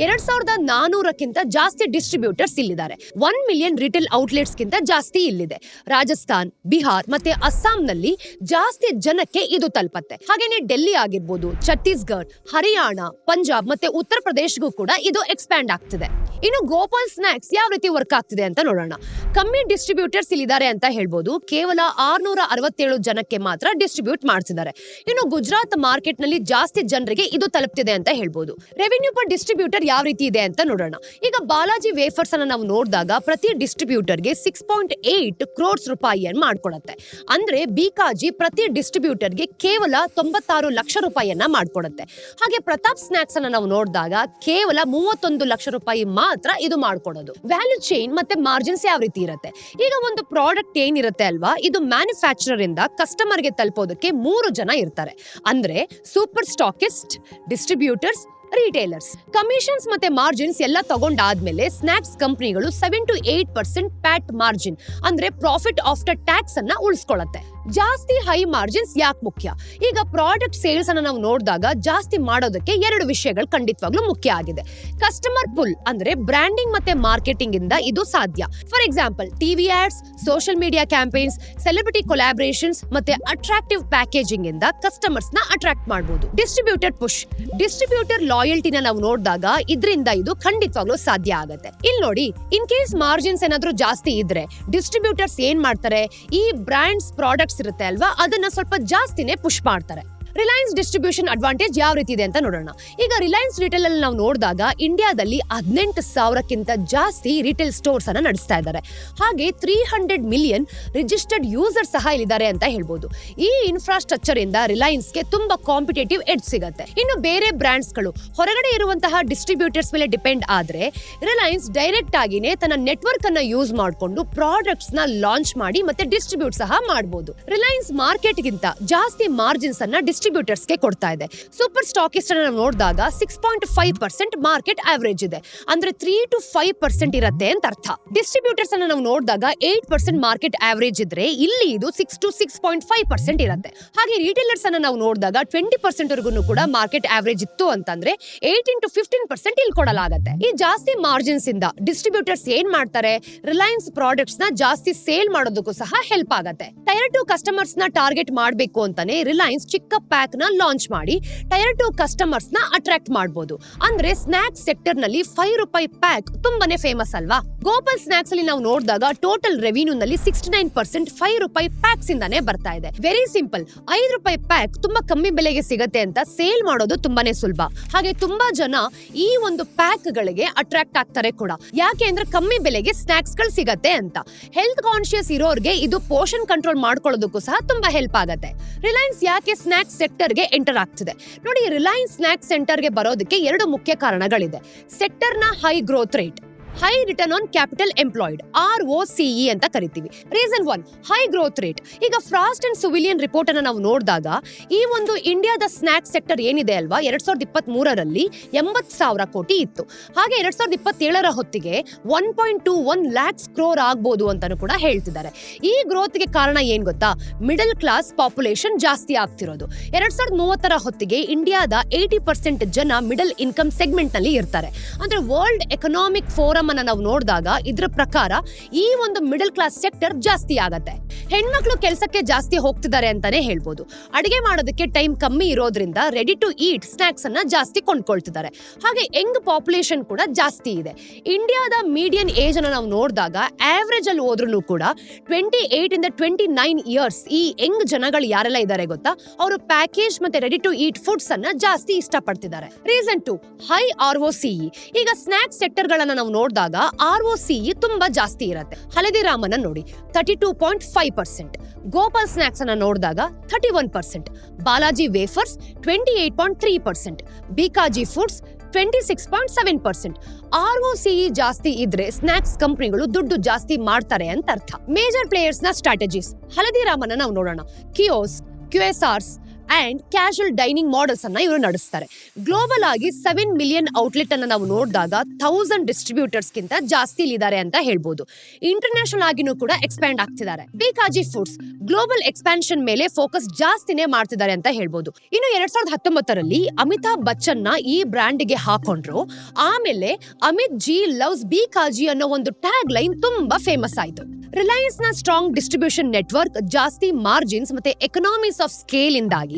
ಎರಡ್ ಸಾವಿರದ ನಾನೂರಕ್ಕಿಂತ ಜಾಸ್ತಿ ಡಿಸ್ಟ್ರಿಬ್ಯೂಟರ್ಸ್ ಇಲ್ಲಿದ್ದಾರೆ. ಒನ್ ಮಿಲಿಯನ್ ರಿಟೇಲ್ ಔಟ್ಲೆಟ್ಸ್ ಗಿಂತ ಜಾಸ್ತಿ ಇಲ್ಲಿದೆ. ರಾಜಸ್ಥಾನ್, ಬಿಹಾರ್ ಮತ್ತೆ ಅಸ್ಸಾಂನಲ್ಲಿ ಜಾಸ್ತಿ ಜನಕ್ಕೆ ಇದು ತಲುಪತ್ತೆ. ಹಾಗೇನೆ ಡೆಲ್ಲಿ ಆಗಿರ್ಬೋದು ಛತ್ತೀಸ್ಗಢ ಹರಿಯಾಣ, ಪಂಜಾಬ್ ಮತ್ತೆ ಉತ್ತರ ಪ್ರದೇಶಗೂ ಕೂಡ ಇದು ಎಕ್ಸ್ಪ್ಯಾಂಡ್ ಆಗ್ತಿದೆ. ಇನ್ನು ಗೋಪಾಲ್ ಸ್ನಾಕ್ಸ್ ಯಾವ ರೀತಿ ವರ್ಕ್ ಆಗ್ತಿದೆ ಅಂತ ನೋಡೋಣ. ಕಮ್ಮಿ ಡಿಸ್ಟ್ರಿಬ್ಯೂಟರ್ಸ್ ಇಲ್ಲಿದ್ದಾರೆ ಅಂತ ಹೇಳ್ಬೋದು. ಕೇವಲ ಆರ್ನೂರ ಅರವತ್ತೇಳು ಜನಕ್ಕೆ ಮಾತ್ರ ಡಿಸ್ಟ್ರಿಬ್ಯೂಟ್ ಮಾಡ್ತಿದ್ದಾರೆ. ಇನ್ನು ಗುಜರಾತ್ ಮಾರ್ಕೆಟ್ನಲ್ಲಿ ಜಾಸ್ತಿ ಜನರಿಗೆ ಇದು ತಲುಪ್ತಿದೆ ಅಂತ ಹೇಳ್ಬೋದು. ರೆವಿನ್ಯೂ ಪರ್ ಡಿಸ್ಟ್ರಿಬ್ಯೂಟರ್ ಯಾವ ರೀತಿ ಇದೆ ಅಂತ ನೋಡೋಣ. ಈಗ ಬಾಲಾಜಿ ವೇಫರ್ಸ್ ಅನ್ನ ನಾವು ನೋಡಿದಾಗ ಪ್ರತಿ ಡಿಸ್ಟ್ರಿಬ್ಯೂಟರ್ಗೆ ಸಿಕ್ಸ್ ಪಾಯಿಂಟ್ ಏಟ್ ಕ್ರೋರ್ಸ್ ರೂಪಾಯಿಯನ್ನು ಮಾಡ್ಕೊಡತ್ತೆ ಅಂದ್ರೆ ಬಿಕಾಜಿ ಪ್ರತಿ ಡಿಸ್ಟ್ರಿಬ್ಯೂಟರ್ಗೆ ಕೇವಲ ತೊಂಬತ್ತಾರು ಲಕ್ಷ ರೂಪಾಯಿಯನ್ನ ಮಾಡ್ಕೊಡುತ್ತೆ. ಹಾಗೆ ಪ್ರತಾಪ್ ಸ್ನಾಕ್ಸ್ ಅನ್ನ ನಾವು ನೋಡಿದಾಗ ಕೇವಲ ಮೂವತ್ತೊಂದು ಲಕ್ಷ ರೂಪಾಯಿ ಮಾತ್ರ ಇದು ಮಾಡ್ಕೊಡೋದು. ವ್ಯಾಲ್ಯೂ ಚೈನ್ ಮತ್ತೆ ಮಾರ್ಜಿನ್ಸ್ ಯಾವ ರೀತಿ ಇರುತ್ತೆ? ಈಗ ಒಂದು ಪ್ರಾಡಕ್ಟ್ ಏನಿರುತ್ತೆ ಅಲ್ವಾ? ಇದು ಮ್ಯಾನುಫ್ಯಾಕ್ಚರರ್ ಇಂದ ಕಸ್ಟಮರ್ಗೆ ತಲುಪೋದಕ್ಕೆ ಮೂರು ಜನ ಇರ್ತಾರೆ. ಅಂದ್ರೆ super stockist distributors retailers commissions ಮತ್ತೆ ಮಾರ್ಜಿನ್ಸ್ ಎಲ್ಲ ತಗೊಂಡಾದ್ಮೇಲೆ ಸ್ನಾಕ್ಸ್ ಕಂಪನಿಗಳು seven to eight percent PAT margin ಅಂದ್ರೆ ಪ್ರಾಫಿಟ್ ಆಫ್ಟರ್ ಟ್ಯಾಕ್ಸ್ ಅನ್ನ ಉಳಿಸ್ಕೊಳ್ಳುತ್ತೆ ಜಾಸ್ತಿ ಹೈ ಮಾರ್ಜಿನ್ಸ್ ಯಾಕೆ ಮುಖ್ಯ? ಈಗ ಪ್ರಾಡಕ್ಟ್ ಸೇಲ್ಸ್ ಅನ್ನ ನಾವು ನೋಡಿದಾಗ ಜಾಸ್ತಿ ಮಾಡೋದಕ್ಕೆ ಎರಡು ವಿಷಯಗಳು ಖಂಡಿತವಾಗ್ಲೂ ಮುಖ್ಯ ಆಗಿದೆ. ಕಸ್ಟಮರ್ ಪುಲ್ ಅಂದ್ರೆ ಬ್ರ್ಯಾಂಡಿಂಗ್ ಮತ್ತೆ ಮಾರ್ಕೆಟಿಂಗ್ ಇಂದ ಇದು ಸಾಧ್ಯ. For example TV ads social media campaigns celebrity collaborations ಮತ್ತೆ ಅಟ್ರಾಕ್ಟಿವ್ ಪ್ಯಾಕೇಜಿಂಗ್ ಇಂದ ಕಸ್ಟಮರ್ಸ್ನ ಅಟ್ರಾಕ್ಟ್ ಮಾಡಬಹುದು ಡಿಸ್ಟ್ರಿಬ್ಯೂಟೆಡ್ ಪುಷ್ ಡಿಸ್ಟ್ರಿಬ್ಯೂಟರ್ ಲಾಯಲ್ಟಿನ ನಾವು ನೋಡಿದಾಗ ಇದರಿಂದ ಇದು ಖಂಡಿತವಾಗ್ಲೂ ಸಾಧ್ಯ ಆಗುತ್ತೆ. ಇಲ್ಲಿ ನೋಡಿ ಇನ್ ಕೇಸ್ ಮಾರ್ಜಿನ್ಸ್ ಏನಾದ್ರೂ ಜಾಸ್ತಿ ಇದ್ರೆ ಡಿಸ್ಟ್ರಿಬ್ಯೂಟರ್ಸ್ ಏನ್ ಮಾಡ್ತಾರೆ? ಈ ಬ್ರಾಂಡ್ಸ್ ಪ್ರಾಡಕ್ಟ್ಸ್ ಇರುತ್ತೆ ಅಲ್ವಾ? ಅದನ್ನ ಸ್ವಲ್ಪ ಜಾಸ್ತಿನೇ ಪುಷ್ ಮಾಡ್ತಾರೆ. ರಿಲಯನ್ಸ್ ಡಿಸ್ಟ್ರಿಬ್ಯೂಷನ್ ಅಡ್ವಾಂಟೇಜ್ ಯಾವ ರೀತಿ ಇದೆ ಅಂತ ನೋಡೋಣ. ಈಗ ರಿಲಯನ್ಸ್ ರಿಟೇಲ್ ಅಲ್ಲಿ ನಾವು ನೋಡಿದಾಗ ಇಂಡಿಯಾದಲ್ಲಿ ಹದಿನೆಂಟು ಸಾವಿರಕ್ಕಿಂತ ಜಾಸ್ತಿ ರಿಟೇಲ್ ಸ್ಟೋರ್ಸ್ ಅನ್ನ ನಡೆಸ್ತಾ ಇದ್ದಾರೆ. ಹಾಗೆ three hundred million registered user ಸಹ ಇಲ್ಲಿದ್ದಾರೆ ಅಂತ ಹೇಳ್ಬೋದು. ಈ ಇನ್ಫ್ರಾಸ್ಟ್ರಕ್ಚರ್ ಇಂದ ರಿಲಯನ್ಸ್ಗೆ ತುಂಬಾ ಕಾಂಪಿಟೇಟಿವ್ ಎಡ್ ಸಿಗುತ್ತೆ. ಇನ್ನು ಬೇರೆ ಬ್ರಾಂಡ್ಸ್ಗಳು ಹೊರಗಡೆ ಇರುವಂತಹ ಡಿಸ್ಟ್ರಿಬ್ಯೂಟರ್ಸ್ ಮೇಲೆ ಡಿಪೆಂಡ್ ಆದ್ರೆ ರಿಲಯನ್ಸ್ ಡೈರೆಕ್ಟ್ ಆಗಿನೇ ತನ್ನ ನೆಟ್ವರ್ಕ್ ಅನ್ನ ಯೂಸ್ ಮಾಡಿಕೊಂಡು ಪ್ರಾಡಕ್ಟ್ಸ್ನ ಲಾಂಚ್ ಮಾಡಿ ಮತ್ತೆ ಡಿಸ್ಟ್ರಿಬ್ಯೂಟ್ ಸಹ ಮಾಡಬಹುದು ರಿಲಯನ್ಸ್ ಮಾರ್ಕೆಟ್ ಗಿಂತ ಜಾಸ್ತಿ ಮಾರ್ಜಿನ್ಸ್ ಅನ್ನ ಡಿಸ್ಟ್ರಿಬ್ಯೂಟರ್ಸ್ ಗೆ ಕೊಡ್ತಾ ಇದೆ. ಸೂಪರ್ ಸ್ಟಾಕಿಸ್ಟ್ ಅನ್ನ ನಾವು ನೋಡಿದಾಗ six point five percent market average ಇದೆ. ಅಂದ್ರೆ ತ್ರೀ ಟು ಫೈವ್ ಪರ್ಸೆಂಟ್ ಇರುತ್ತೆ ಅಂತ ಅರ್ಥ. ಡಿಸ್ಟ್ರಿಬ್ಯೂಟರ್ಸ್ ಅನ್ನ ನಾವು ನೋಡಿದಾಗ ಏಟ್ ಪರ್ಸೆಂಟ್ ಮಾರ್ಕೆಟ್ ಆವರೇಜ್ ಇದ್ರೆ ಇಲ್ಲಿ ಇದು six to six point five percent ಇರುತ್ತೆ. ಹಾಗೆ ರಿಟೇಲರ್ಸ್ ಅನ್ನು ನಾವು ನೋಡಿದಾಗ ಟ್ವೆಂಟಿ ಪರ್ಸೆಂಟ್ ವರ್ಗೂ ಕೂಡ ಮಾರ್ಕೆಟ್ ಆವರೇಜ್ ಇತ್ತು ಅಂತಂದ್ರೆ ಏಯ್ಟೀನ್ ಟು ಫಿಫ್ಟೀನ್ ಪರ್ಸೆಂಟ್ ಇಲ್ಲಿ ಕೊಡಲಾಗುತ್ತೆ. ಈ ಜಾಸ್ತಿ ಮಾರ್ಜಿನ್ಸ್ ಇಂದ ಡಿಸ್ಟ್ರಿಬ್ಯೂಟರ್ಸ್ ಏನ್ ಮಾಡ್ತಾರೆ? ರಿಲಯನ್ಸ್ ಪ್ರಾಡಕ್ಟ್ಸ್ನ ಜಾಸ್ತಿ ಸೇಲ್ ಮಾಡೋದಕ್ಕೂ ಸಹ ಹೆಲ್ಪ್ ಆಗುತ್ತೆ. ಟೈರ್ ಟು ಕಸ್ಟಮರ್ಸ್ನ ಟಾರ್ಗೆಟ್ ಮಾಡಬೇಕು ಅಂತಾನೆ ರಿಲಯನ್ಸ್ ಚಿಕ್ಕ ಪ್ಯಾಕ್ನ ಲಾಂಚ್ ಮಾಡಿ ಟೈರ್ ಟು ಕಸ್ಟಮರ್ಸ್ನ ಅಟ್ರಾಕ್ಟ್ ಮಾಡಬಹುದು ಅಂದ್ರೆ ಸ್ನಾಕ್ಸ್ ಸೆಕ್ಟರ್ನಲ್ಲಿ ಫೈವ್ ರೂಪಾಯಿ ಪ್ಯಾಕ್ ತುಂಬಾನೇ ಫೇಮಸ್ ಅಲ್ವಾ? ಗೋಪಾಲ್ ಸ್ನಾಕ್ಸ್ ಅಲ್ಲಿ ನಾವು ನೋಡಿದಾಗ ಟೋಟಲ್ ರೆವಿನ್ಯೂ ನಲ್ಲಿ ಸಿಕ್ಸ್ಟಿ ನೈನ್ ಪರ್ಸೆಂಟ್ ಫೈವ್ ರೂಪಾಯಿ ಪ್ಯಾಕ್ಸ್ ಇಂದಾನೆ ಬರ್ತಾ ಇದೆ. ವೆರಿ ಸಿಂಪಲ್ ಐದು ರೂಪಾಯಿ ಪ್ಯಾಕ್ ತುಂಬಾ ಕಮ್ಮಿ ಬೆಲೆಗೆ ಸಿಗತ್ತೆ ಅಂತ ಸೇಲ್ ಮಾಡೋದು ತುಂಬಾನೇ ಸುಲಭ. ಹಾಗೆ ತುಂಬಾ ಜನ ಈ ಒಂದು ಪ್ಯಾಕ್ ಗಳಿಗೆ ಅಟ್ರಾಕ್ಟ್ ಆಗ್ತಾರೆ ಕೂಡ. ಯಾಕೆ ಅಂದ್ರೆ ಕಮ್ಮಿ ಬೆಲೆಗೆ ಸ್ನಾಕ್ಸ್ಗಳು ಸಿಗತ್ತೆ ಅಂತ. ಹೆಲ್ತ್ ಕಾನ್ಶಿಯಸ್ ಇರೋರ್ಗೆ ಇದು ಪೋಷನ್ ಕಂಟ್ರೋಲ್ ಮಾಡ್ಕೊಳ್ಳೋದಕ್ಕೂ ಸಹ ತುಂಬಾ ಹೆಲ್ಪ್ ಆಗುತ್ತೆ. ರಿಲಯನ್ಸ್ ಯಾಕೆ ಸ್ನಾಕ್ಸ್ ಸೆಕ್ಟರ್ಗೆ ಎಂಟರ್ ಆಗ್ತಿದೆ. ನೋಡಿ ರಿಲಯನ್ಸ್ ಸ್ನಾಕ್ ಸೆಂಟರ್ಗೆ ಬರೋದಕ್ಕೆ ಎರಡು ಮುಖ್ಯ ಕಾರಣಗಳಿದೆ. ಸೆಕ್ಟರ್ನ high growth rate high return on capital employed R O CE ಅಂತ ಕರಿತೀವಿ. Reason one high growth rate ಈಗ ಫ್ರಾಸ್ಟ್ ಅಂಡ್ ಸುವಿಲಿಯನ್ ರಿಪೋರ್ಟ್ ಅನ್ನ ನಾವು ನೋಡಿದಾಗ, ಈ ಒಂದು ಇಂಡಿಯಾದ ಸ್ನಾಕ್ಸ್ ಸೆಕ್ಟರ್ ಏನಿದೆ ಅಲ್ವಾ, ಎರಡ್ ಸಾವಿರದ ಇಪ್ಪತ್ತ್ ಮೂರರಲ್ಲಿ ಎಂಬತ್ ಸಾವಿರ ಕೋಟಿ ಇತ್ತು. ಹಾಗೆ ಎರಡ್ ಸಾವಿರದ ಇಪ್ಪತ್ತೇಳರ ಹೊತ್ತಿಗೆ one point two one lakhs crore ಆಗ್ಬೋದು ಅಂತಾನು ಕೂಡ ಹೇಳ್ತಿದ್ದಾರೆ. ಈ ಗ್ರೋತ್ಗೆ ಕಾರಣ ಏನ್ ಗೊತ್ತಾ? ಮಿಡಲ್ ಕ್ಲಾಸ್ ಪಾಪ್ಯುಲೇಷನ್ ಜಾಸ್ತಿ ಆಗ್ತಿರೋದು. ಎರಡ್ ಸಾವಿರದ ಮೂವತ್ತರ ಹೊತ್ತಿಗೆ ಇಂಡಿಯಾದ ಏಯ್ಟಿ ಪರ್ಸೆಂಟ್ ಜನ ಮಿಡಲ್ ಇನ್ಕಮ್ ಸೆಗ್ಮೆಂಟ್ನಲ್ಲಿ ಇರ್ತಾರೆ. ಅಂದ್ರೆ ವರ್ಲ್ಡ್ ಎಕನಾಮಿಕ್ ಫೋರಂ ಅನ್ನ ನಾವು ನೋಡಿದಾಗ ಇದ್ರ ಪ್ರಕಾರ ಈ ಒಂದು ಮಿಡಲ್ ಕ್ಲಾಸ್ ಸೆಕ್ಟರ್ ಜಾಸ್ತಿ ಆಗತ್ತೆ. ಹೆಣ್ಮಕ್ಳು ಕೆಲಸಕ್ಕೆ ಜಾಸ್ತಿ ಹೋಗ್ತಿದ್ದಾರೆ ಅಂತಾನೆ ಹೇಳ್ಬೋದು. ಅಡಿಗೆ ಮಾಡೋದಕ್ಕೆ ಟೈಮ್ ಕಮ್ಮಿ ಇರೋದ್ರಿಂದ ರೆಡಿ ಟು ಈಟ್ ಸ್ನಾಕ್ಸ್ ಅನ್ನ ಜಾಸ್ತಿ ಕೊಂಡ್ಕೊಳ್ತಿದ್ದಾರೆ. ಹಾಗೆ ಯಂಗ್ ಪಾಪ್ಯುಲೇಷನ್ ಕೂಡ ಜಾಸ್ತಿ ಇದೆ. ಇಂಡಿಯಾದ ಮೀಡಿಯನ್ ಏಜ್ ಅನ್ನ ನಾವು ನೋಡಿದಾಗ ಆವರೇಜ್ ಅಲ್ಲಿ ಹೋದ್ರೂ ಕೂಡ ಟ್ವೆಂಟಿ ಏಟ್ ಇಂದ ಟ್ವೆಂಟಿ ನೈನ್ ಇಯರ್ಸ್ ಈ ಯಂಗ್ ಜನಗಳು ಯಾರೆಲ್ಲ ಇದ್ದಾರೆ ಗೊತ್ತಾ? ಅವರು ಪ್ಯಾಕೇಜ್ ಮತ್ತೆ ರೆಡಿ ಟು ಈಟ್ ಫುಡ್ಸ್ ಅನ್ನ ಜಾಸ್ತಿ ಇಷ್ಟಪಡ್ತಿದ್ದಾರೆ. Reason two high R O CE ಈಗ ಸ್ನಾಕ್ಸ್ ಸೆಕ್ಟರ್ ಗಳನ್ನ ನಾವು ನೋಡಿದಾಗ ಆರ್ ಒ ಸಿಇ ತುಂಬಾ ಜಾಸ್ತಿ ಇರುತ್ತೆ. ಹಳದಿರಾಮನ ನೋಡಿ thirty two point five percent Gopal snacks ಅನ್ನ ನೋಡಿದಾಗ thirty one percent Balaji wafers twenty eight point three percent Bikaji foods twenty six point seven percent R O CE ಜಾಸ್ತಿ ಇದ್ರೆ ಸ್ನಾಕ್ಸ್ ಕಂಪನಿಗಳು ದುಡ್ಡು ಜಾಸ್ತಿ ಮಾಡ್ತಾರೆ ಅಂತ ಅರ್ಥ. ಮೇಜರ್ ಪ್ಲೇಯರ್ಸ್ನ ಸ್ಟ್ರಾಟಜೀಸ್ ಹಳದಿರಾಮನ ನಾವು ನೋಡೋಣ. Kiosks QSRs S Rs and casual dining models ಅನ್ನ ಇವರು ನಡೆಸ್ತಾರೆ. ಗ್ಲೋಬಲ್ ಆಗಿ ಸೆವೆನ್ ಮಿಲಿಯನ್ ಔಟ್ಲೆಟ್ ಅನ್ನ ನಾವು ನೋಡಿದಾಗ ಥೌಸಂಡ್ ಡಿಸ್ಟ್ರಿಬ್ಯೂಟರ್ಸ್ ಗಿಂತ ಜಾಸ್ತಿ ಅಂತ ಹೇಳ್ಬೋದು. ಇಂಟರ್ನ್ಯಾಷನಲ್ ಆಗಿನೂ ಕೂಡ ಎಕ್ಸ್ಪ್ಯಾಂಡ್ ಆಗ್ತಿದ್ದಾರೆ. ಬೇಕಾಜಿ ಫುಡ್ಸ್ ಗ್ಲೋಬಲ್ ಎಕ್ಸ್ಪಾನ್ಷನ್ ಮೇಲೆ ಫೋಕಸ್ ಜಾಸ್ತಿನೇ ಮಾಡ್ತಿದ್ದಾರೆ ಅಂತ ಹೇಳ್ಬೋದು. ಇನ್ನು ಎರಡ್ ಸಾವಿರದ ಹತ್ತೊಂಬತ್ತರಲ್ಲಿ ಅಮಿತಾಬ್ ಬಚ್ಚನ್ನ ಈ ಬ್ರ್ಯಾಂಡ್ಗೆ ಹಾಕೊಂಡ್ರು. ಆಮೇಲೆ ಅಮಿತ್ ಜಿ ಲವ್ಸ್ ಬಿ ಕಾಜಿ ಅನ್ನೋ ಒಂದು ಟ್ಯಾಗ್ ಲೈನ್ ತುಂಬಾ ಫೇಮಸ್ ಆಯ್ತು. ರಿಲಯನ್ಸ್ನ ಸ್ಟ್ರಾಂಗ್ ಡಿಸ್ಟ್ರಿಬ್ಯೂಷನ್ ನೆಟ್ವರ್ಕ್ ಜಾಸ್ತಿ ಮಾರ್ಜಿನ್ಸ್ ಮತ್ತೆ ಎಕನಾಮಿಸ್ ಆಫ್ ಸ್ಕೇಲ್ ಇಂದಾಗಿ